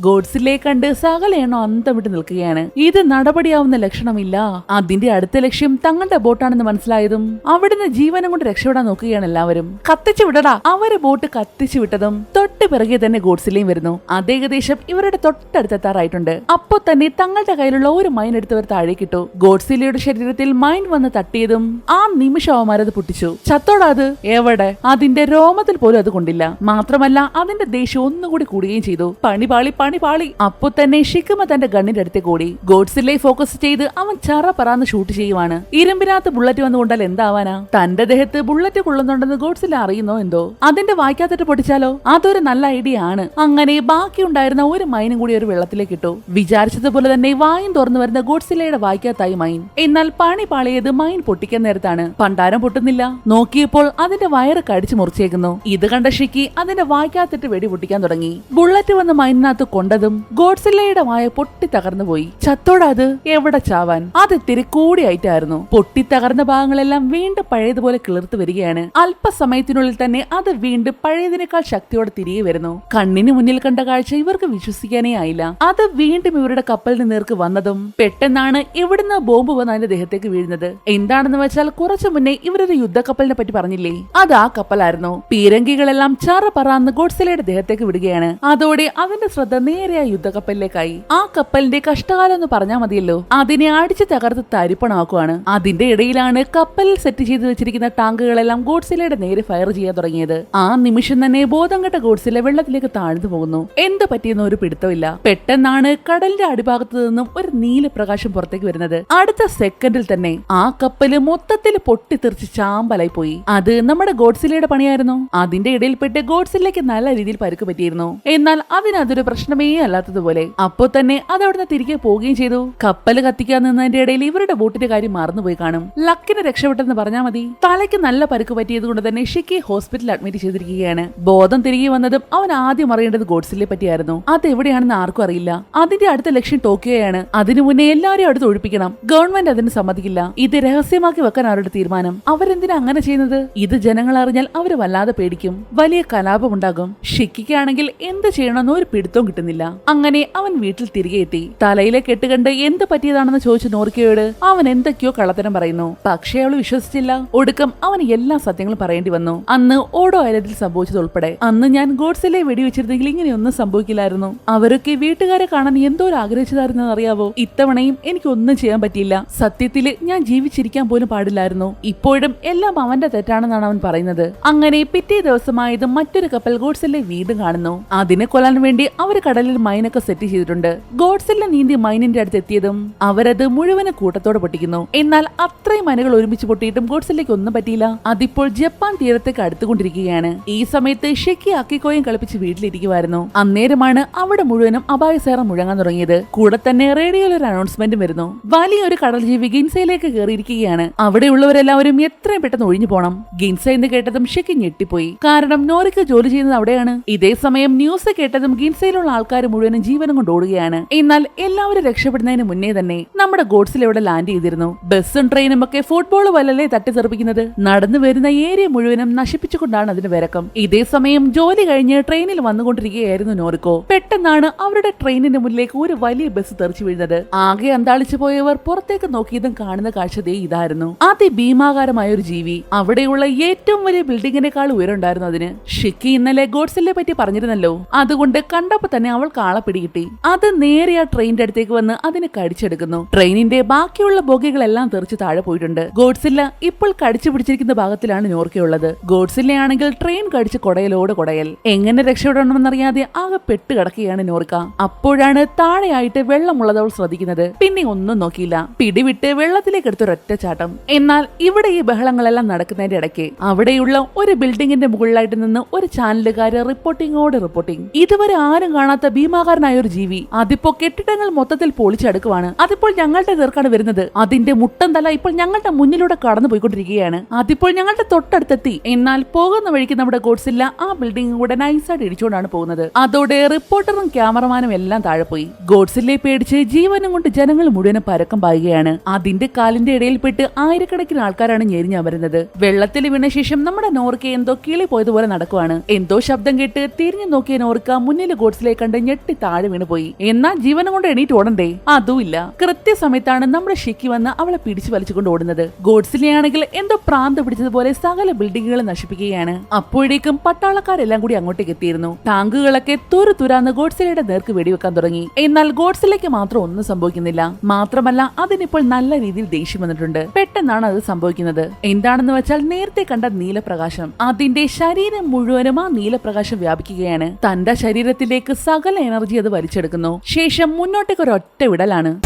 ഗോഡ്സിലെ കണ്ട് സകലയണോ അന്തം വിട്ട് നിൽക്കുകയാണ്. ഇത് നടപടിയാവുന്ന ലക്ഷണമില്ല. അതിന്റെ അടുത്ത ലക്ഷ്യം തങ്ങളുടെ ബോട്ടാണെന്ന് മനസ്സിലായതും അവിടുന്ന് ജീവനം കൊണ്ട് രക്ഷപ്പെടാൻ നോക്കുകയാണ് എല്ലാവരും. കത്തിച്ചു വിടടാ. അവർ ബോട്ട് കത്തിച്ചു വിട്ടതും തൊട്ട് പിറകെ തന്നെ ഗോഡ്സിലെയും വരുന്നു. അത് ഏകദേശം ഇവരുടെ തൊട്ടടുത്തെത്താറായിട്ടുണ്ട്. അപ്പോ തന്നെ തങ്ങളുടെ കയ്യിലുള്ള ഒരു മൈൻ എടുത്തവർ താഴേക്കിട്ടു ഗോഡ്സിലയുടെ ശരീരത്തിൽ മൈൻ വന്ന് തട്ടിയതും ആ നിമിഷം അവന്മാരത് പൊട്ടിച്ചു. ചത്തോടാത് എവിടെ? അതിന്റെ രോമത്തിൽ പോലും അത് കൊണ്ടില്ല. മാത്രമല്ല അതിന്റെ ദേഷ്യം ഒന്നുകൂടി കൂടുകയും ചെയ്തു. പണിപാളി പണി പാളി അപ്പൊ തന്നെ ഷിക്കുമ തന്റെ ഗണ്ണിന്റെ അടുത്തേക്ക് ഓടി ഗോഡ്സിലെ ഫോക്കസ് ചെയ്ത് അവൻ ചറ പറന്ന് ഷൂട്ട് ചെയ്യുവാണ്. ഇരുമ്പിനകത്ത് ബുള്ളറ്റ് വന്നുകൊണ്ടാൽ എന്താവാനാ? തന്റെ ദേഹത്ത് ബുള്ളറ്റ് കൊള്ളുന്നുണ്ടെന്ന് ഗോഡ്സിലെ അറിയുന്നോ എന്തോ? അതിന്റെ വായിക്കാത്തിട്ട് പൊട്ടിച്ചാലോ? അതൊരു നല്ല ഐഡിയ ആണ്. അങ്ങനെ ബാക്കിയുണ്ടായിരുന്ന ഒരു മൈനും കൂടി ഒരു വെള്ളത്തിലേക്ക് ഇട്ടു. വിചാരിച്ചതുപോലെ തന്നെ വായും തുറന്നു വരുന്ന ഗോഡ്സിലയുടെ വായിക്കാത്തായി മൈൻ. എന്നാൽ പണി പാളിയത് മൈൻ പൊട്ടിക്കാൻ നേരത്താണ്. പണ്ടാരം പൊട്ടുന്നില്ല. നോക്കിയപ്പോൾ അതിന്റെ വയറ് കടിച്ചു മുറിച്ചേക്കുന്നു. ഇത് കണ്ട ഷിക്കി അതിന്റെ വായിക്കാത്തിട്ട് വെടി പൊട്ടിക്കാൻ തുടങ്ങി. ബുള്ളറ്റ് വന്ന് മൈനിനകത്ത് കൊണ്ടതും ഗോഡ്സില്ലയുടെ മായ പൊട്ടി തകർന്നു പോയി. ചത്തോടത് എവിടെ ചാവാൻ? അത് ഇത്തിരി കൂടിയായിട്ടായിരുന്നു പൊട്ടി തകർന്ന ഭാഗങ്ങളെല്ലാം വീണ്ടും പഴയതുപോലെ കിളിർത്ത് വരികയാണ്. അല്പസമയത്തിനുള്ളിൽ തന്നെ അത് വീണ്ടും പഴയതിനേക്കാൾ ശക്തിയോടെ തിരികെ വരുന്നു. കണ്ണിന് മുന്നിൽ കണ്ട കാഴ്ച ഇവർക്ക് വിശ്വസിക്കാനേ ആയില്ല. അത് വീണ്ടും ഇവരുടെ കപ്പലിന് നേർക്ക് വന്നതും പെട്ടെന്നാണ് ഇവിടുന്ന് ബോംബ് വന്ന് അതിന്റെ ദേഹത്തേക്ക് വീഴുന്നത്. എന്താണെന്ന് വെച്ചാൽ കുറച്ചു മുന്നേ ഇവരൊരു യുദ്ധക്കപ്പലിനെ പറ്റി പറഞ്ഞില്ലേ? അത് ആ കപ്പലായിരുന്നു. പീരങ്കികളെല്ലാം ചാറ പറന്ന് ഗോഡ്സിലയുടെ ദേഹത്തേക്ക് വിടുകയാണ്. അതോടെ അതിന്റെ ശ്രദ്ധ നേരെ ആ യുദ്ധക്കപ്പലിലേക്കായി ആ കപ്പലിന്റെ കഷ്ടകാലം എന്ന് പറഞ്ഞാൽ മതിയല്ലോ. അതിനെ അടിച്ചു തകർത്ത് തരിപ്പണാക്കുവാണ്. അതിന്റെ ഇടയിലാണ് കപ്പലിൽ സെറ്റ് ചെയ്ത് വെച്ചിരിക്കുന്ന ടാങ്കുകളെല്ലാം ഗോഡ്സിലയുടെ നേരെ ഫയർ ചെയ്യാൻ തുടങ്ങിയത്. ആ നിമിഷം തന്നെ ബോധം കെട്ട ഗോഡ്സില വെള്ളത്തിലേക്ക് താഴ്ന്നു പോകുന്നു. എന്ത് പറ്റിയെന്ന് ഒരു പിടുത്തമില്ല. പെട്ടെന്നാണ് കടലിന്റെ അടിഭാഗത്ത് നിന്നും ഒരു നീല പ്രകാശം പുറത്തേക്ക് വരുന്നത്. അടുത്ത സെക്കൻഡിൽ തന്നെ ആ കപ്പൽ മൊത്തത്തിൽ പൊട്ടിത്തെറിച്ച് ചാമ്പലായി പോയി. അത് നമ്മുടെ ഗോഡ്സിലയുടെ പണിയായിരുന്നു. അതിന്റെ ഇടയിൽപ്പെട്ട് ഗോഡ്സിലേക്ക് നല്ല രീതിയിൽ പരുക്ക് പറ്റിയിരുന്നു. എന്നാൽ അതിനൊരു അതൊരു പ്രശ്നമേ അല്ലാത്തതുപോലെ അപ്പോ തന്നെ അത് അവിടുന്ന് തിരികെ പോവുകയും ചെയ്തു. കപ്പൽ കത്തിക്കാൻ നിന്നതിന്റെ ഇടയിൽ ഇവരുടെ ബോട്ടിന്റെ കാര്യം മറന്നുപോയി കാണും. ലക്കിന് രക്ഷപ്പെട്ടെന്ന് പറഞ്ഞാൽ മതി. തലയ്ക്ക് നല്ല പരുക്ക് പറ്റിയത് കൊണ്ട് തന്നെ ഷിക്കി ഹോസ്പിറ്റലിൽ അഡ്മിറ്റ് ചെയ്തിരിക്കുകയാണ്. ബോധം തിരികെ വന്നതും അവൻ ആദ്യം അറിയേണ്ടത് ഗോഡ്സിലെ പറ്റിയായിരുന്നു. അത് എവിടെയാണെന്ന് ആർക്കും അറിയില്ല. അതിന്റെ അടുത്ത ലക്ഷ്യം ടോക്കിയോയാണ്. അതിനു മുന്നേ എല്ലാവരെയും അടുത്ത് ഒഴിപ്പിക്കണം. ഗവൺമെന്റ് അതിന് സമ്മതിക്കില്ല. ഇത് രഹസ്യമാക്കി വെക്കാൻ അവരുടെ തീരുമാനം? അവരെന്തിനാ അങ്ങനെ ചെയ്യുന്നത്? ഇത് ജനങ്ങൾ അറിഞ്ഞാൽ അവർ വല്ലാതെ പേടിക്കും. വലിയ കലാപമുണ്ടാകും ഷിക്കിക്കാണെങ്കിൽ എന്ത് ചെയ്യണമെന്ന് ഒരു പിടുത്തവും കിട്ടുന്നില്ല. അങ്ങനെ അവൻ വീട്ടിൽ തിരികെ എത്തി. തലയിലെ കെട്ടുകണ്ട് എന്ത് പറ്റിയതാണെന്ന് ചോദിച്ചു നോർക്കിയോട് അവൻ എന്തൊക്കെയോ കള്ളത്തരം പറയുന്നു. പക്ഷേ അവൾ വിശ്വസിച്ചില്ല. ഒടുക്കം അവൻ എല്ലാ സത്യങ്ങളും പറയേണ്ടി വന്നു. അന്ന് ഓടോ ഐലൻഡിൽ സംഭവിച്ചത് ഉൾപ്പെടെ. അന്ന് ഞാൻ ഗോഡ്സിലെ വെടിവെച്ചിരുന്നെങ്കിൽ ഇങ്ങനെയൊന്നും സംഭവിക്കില്ലായിരുന്നു. അവരൊക്കെ വീട്ടുകാരെ കാണാൻ എന്തോ ആഗ്രഹിച്ചതായിരുന്നു അറിയാവോ ഇത്തവണയും എനിക്ക് ഒന്നും ചെയ്യാൻ പറ്റിയില്ല. സത്യത്തിൽ ഞാൻ ജീവിച്ചിരിക്കാൻ പോലും പാടില്ലായിരുന്നു. ഇപ്പോഴും എല്ലാം അവന്റെ തെറ്റാണെന്നാണ് അവൻ പറയുന്നത്. അങ്ങനെ പിറ്റേ ദിവസമായത് മറ്റൊരു കപ്പൽ ഗോഡ്സിലെ വീട് കാണുന്നു. അതിനെ കൊല്ലാൻ വേണ്ടി അവർ കടൽ കടലിൽ മൈനൊക്കെ സെറ്റ് ചെയ്തിട്ടുണ്ട്. ഗോഡ്സില്ല നീന്തി മൈനിന്റെ അടുത്ത് എത്തിയതും അവരത് മുഴുവൻ കൂട്ടത്തോടെ പൊട്ടിക്കുന്നു. എന്നാൽ അത്രയും മനുകൾ ഒരുമിച്ച് പൊട്ടിയിട്ടും ഗോഡ്സില്ലയ്ക്ക് ഒന്നും പറ്റിയില്ല. അതിപ്പോൾ ജപ്പാൻ തീരത്തേക്ക് അടുത്തുകൊണ്ടിരിക്കുകയാണ്. ഈ സമയത്ത് ഷെക്കി അക്കിക്കോയും കളിപ്പിച്ച് വീട്ടിലിരിക്കുമായിരുന്നു അന്നേരമാണ് അവിടെ മുഴുവനും അപായസേറ മുഴങ്ങാൻ തുടങ്ങിയത്. കൂടെ തന്നെ റേഡിയോയിൽ ഒരു അനൗൺസ്മെന്റ് വരുന്നു. വലിയൊരു കടൽ ജീവി ഗിൻസയിലേക്ക് കയറിയിരിക്കുകയാണ്. അവിടെയുള്ളവരെല്ലാവരും എത്രയും പെട്ടെന്ന് ഒഴിഞ്ഞു പോണം. ഗിൻസ എന്ന് കേട്ടതും ഷെക്കി ഞെട്ടിപ്പോയി. കാരണം നോറിക്ക് ജോലി ചെയ്യുന്നത് അവിടെയാണ്. ഇതേ സമയം ന്യൂസ് കേട്ടതും ഗിൻസയിലുള്ള മുഴുവനും ജീവനും കൊണ്ട് ഓടുകയാണ്. എന്നാൽ എല്ലാവരും രക്ഷപ്പെടുന്നതിന് മുന്നേ തന്നെ നമ്മുടെ ഗോഡ്സിൽ ഇവിടെ ലാൻഡ് ചെയ്തിരുന്നു? ബസ്സും ട്രെയിനും ഒക്കെ ഫുട്ബോൾ വല്ലല്ലേ തട്ടിത്തെറിപ്പിക്കുന്നത്. നടന്നു വരുന്ന ഏരിയ മുഴുവനും നശിപ്പിച്ചുകൊണ്ടാണ് അതിന് വിരക്കം. ഇതേ സമയം ജോലി കഴിഞ്ഞ് ട്രെയിനിൽ വന്നുകൊണ്ടിരിക്കുകയായിരുന്നു നോറിക്കോ പെട്ടെന്നാണ് അവരുടെ ട്രെയിനിന്റെ മുന്നിലേക്ക് ഒരു വലിയ ബസ് തെറിച്ചു വീഴുന്നത്. ആകെ അന്താളിച്ചു പോയവർ പുറത്തേക്ക് നോക്കിയതും കാണുന്ന കാഴ്ചതേ ഇതായിരുന്നു. അതിഭീമാകാരമായ ഒരു ജീവി. അവിടെയുള്ള ഏറ്റവും വലിയ ബിൽഡിങ്ങിനേക്കാൾ ഉയരമുണ്ടായിരുന്നു അതിന്. ഷിക്കി ഇന്നലെ ഗോഡ്സിലെ പറ്റി പറഞ്ഞിരുന്നല്ലോ. അതുകൊണ്ട് കണ്ടപ്പോ തന്നെ അവൾ കാള പിടികിട്ടി. അത് നേരെ ആ ട്രെയിനിന്റെ അടുത്തേക്ക് വന്ന് അതിനെ കടിച്ചെടുക്കുന്നു. ട്രെയിനിന്റെ ബാക്കിയുള്ള ബോഗികളെല്ലാം തെറിച്ച് താഴെ പോയിട്ടുണ്ട്. ഗോഡ്സില്ല ഇപ്പോൾ കടിച്ചു പിടിച്ചിരിക്കുന്ന ഭാഗത്തിലാണ് നോർക്കയുള്ളത്. ഗോഡ്സില്ല ആണെങ്കിൽ ട്രെയിൻ കടിച്ച് കൊടയലോട് കൊടയൽ. എങ്ങനെ രക്ഷപ്പെടണമെന്നറിയാതെ ആകെ പെട്ട് കിടക്കുകയാണ് നോർക്ക. അപ്പോഴാണ് താഴെയായിട്ട് വെള്ളമുള്ളത് അവൾ ശ്രദ്ധിക്കുന്നത്. പിന്നെ ഒന്നും നോക്കിയില്ല. പിടിവിട്ട് വെള്ളത്തിലേക്ക് എടുത്തൊരൊറ്റ ചാട്ടം. എന്നാൽ ഇവിടെ ഈ ബഹളങ്ങളെല്ലാം നടക്കുന്നതിന്റെ ഇടയ്ക്ക് അവിടെയുള്ള ഒരു ബിൽഡിംഗിന്റെ മുകളിലായിട്ട് നിന്ന് ഒരു ചാനലുകാര് റിപ്പോർട്ടിങ്ങോട് റിപ്പോർട്ടിംഗ് ഇതുവരെ ആരും കാണാത്ത ഭീമാകാരനായ ഒരു ജീവി അതിപ്പോ കെട്ടിടങ്ങൾ മൊത്തത്തിൽ പൊളിച്ചെടുക്കുവാണ്. അതിപ്പോൾ ഞങ്ങളുടെ നേർക്കാണ് വരുന്നത്. അതിന്റെ മുട്ടൻ തല ഇപ്പോൾ ഞങ്ങളുടെ മുന്നിലൂടെ കടന്നു പോയിക്കൊണ്ടിരിക്കുകയാണ് അതിപ്പോൾ ഞങ്ങളുടെ തൊട്ടടുത്തെത്തി. എന്നാൽ പോകുന്ന വഴിക്ക് നമ്മുടെ ഗോഡ്സില്ല ആ ബിൽഡിംഗ് കൂടെ നൈസായിട്ട് ഇടിച്ചുകൊണ്ടാണ് പോകുന്നത്. അതോടെ റിപ്പോർട്ടറും ക്യാമറമാനും എല്ലാം താഴെ പോയി ഗോഡ്സില്ലെ പേടിച്ച് ജീവനും കൊണ്ട് ജനങ്ങൾ മുഴുവനും പരക്കം പായുകയാണ്. അതിന്റെ കാലിന്റെ ഇടയിൽപ്പെട്ട് ആയിരക്കണക്കിന് ആൾക്കാരാണ് ഞെരിഞ്ഞ് വരുന്നത് വെള്ളത്തിൽ വീണ ശേഷം നമ്മുടെ നോർക്ക എന്തോ കിളി പോയതുപോലെ നടക്കുവാണ്. എന്തോ ശബ്ദം കേട്ട് തിരിഞ്ഞു നോക്കിയ നോർക്ക മുന്നിൽ ഗോഡ്സിലെ കണ്ട് ഞെട്ടി താഴെ വീണുപോയി എന്നാ ജീവനം കൊണ്ട് എണീറ്റ് ഓടണ്ടേ? അതുമില്ല. കൃത്യസമയത്താണ് നമ്മുടെ ഷിക്കി വന്ന് അവളെ പിടിച്ചു വലിച്ചുകൊണ്ട് ഓടുന്നത്. ഗോഡ്സിലെയാണെങ്കിൽ എന്തോ പ്രാന്ത് പിടിച്ചതുപോലെ സകല ബിൽഡിങ്ങുകൾ നശിപ്പിക്കുകയാണ്. അപ്പോഴേക്കും പട്ടാളക്കാരെല്ലാം കൂടി അങ്ങോട്ടേക്ക് എത്തിയിരുന്നു. ടാങ്കുകളൊക്കെ തുരു തുരാന്ന് ഗോഡ്സിലയുടെ നേർക്ക് വെടിവെക്കാൻ തുടങ്ങി. എന്നാൽ ഗോഡ്സിലേക്ക് മാത്രം ഒന്നും സംഭവിക്കുന്നില്ല. മാത്രമല്ല അതിനിപ്പോൾ നല്ല രീതിയിൽ ദേഷ്യം വന്നിട്ടുണ്ട്. പെട്ടെന്നാണ് അത് സംഭവിക്കുന്നത്. എന്താണെന്ന് വെച്ചാൽ നേരത്തെ കണ്ട നീലപ്രകാശം. അതിന്റെ ശരീരം മുഴുവനും ആ നീലപ്രകാശം വ്യാപിക്കുകയാണ്. തന്റെ ശരീരത്തിലേക്ക് എനർജി അത് വലിച്ചെടുക്കുന്നു. ശേഷം മുന്നോട്ടേക്ക് ഒരൊറ്റ വിടലാണ്.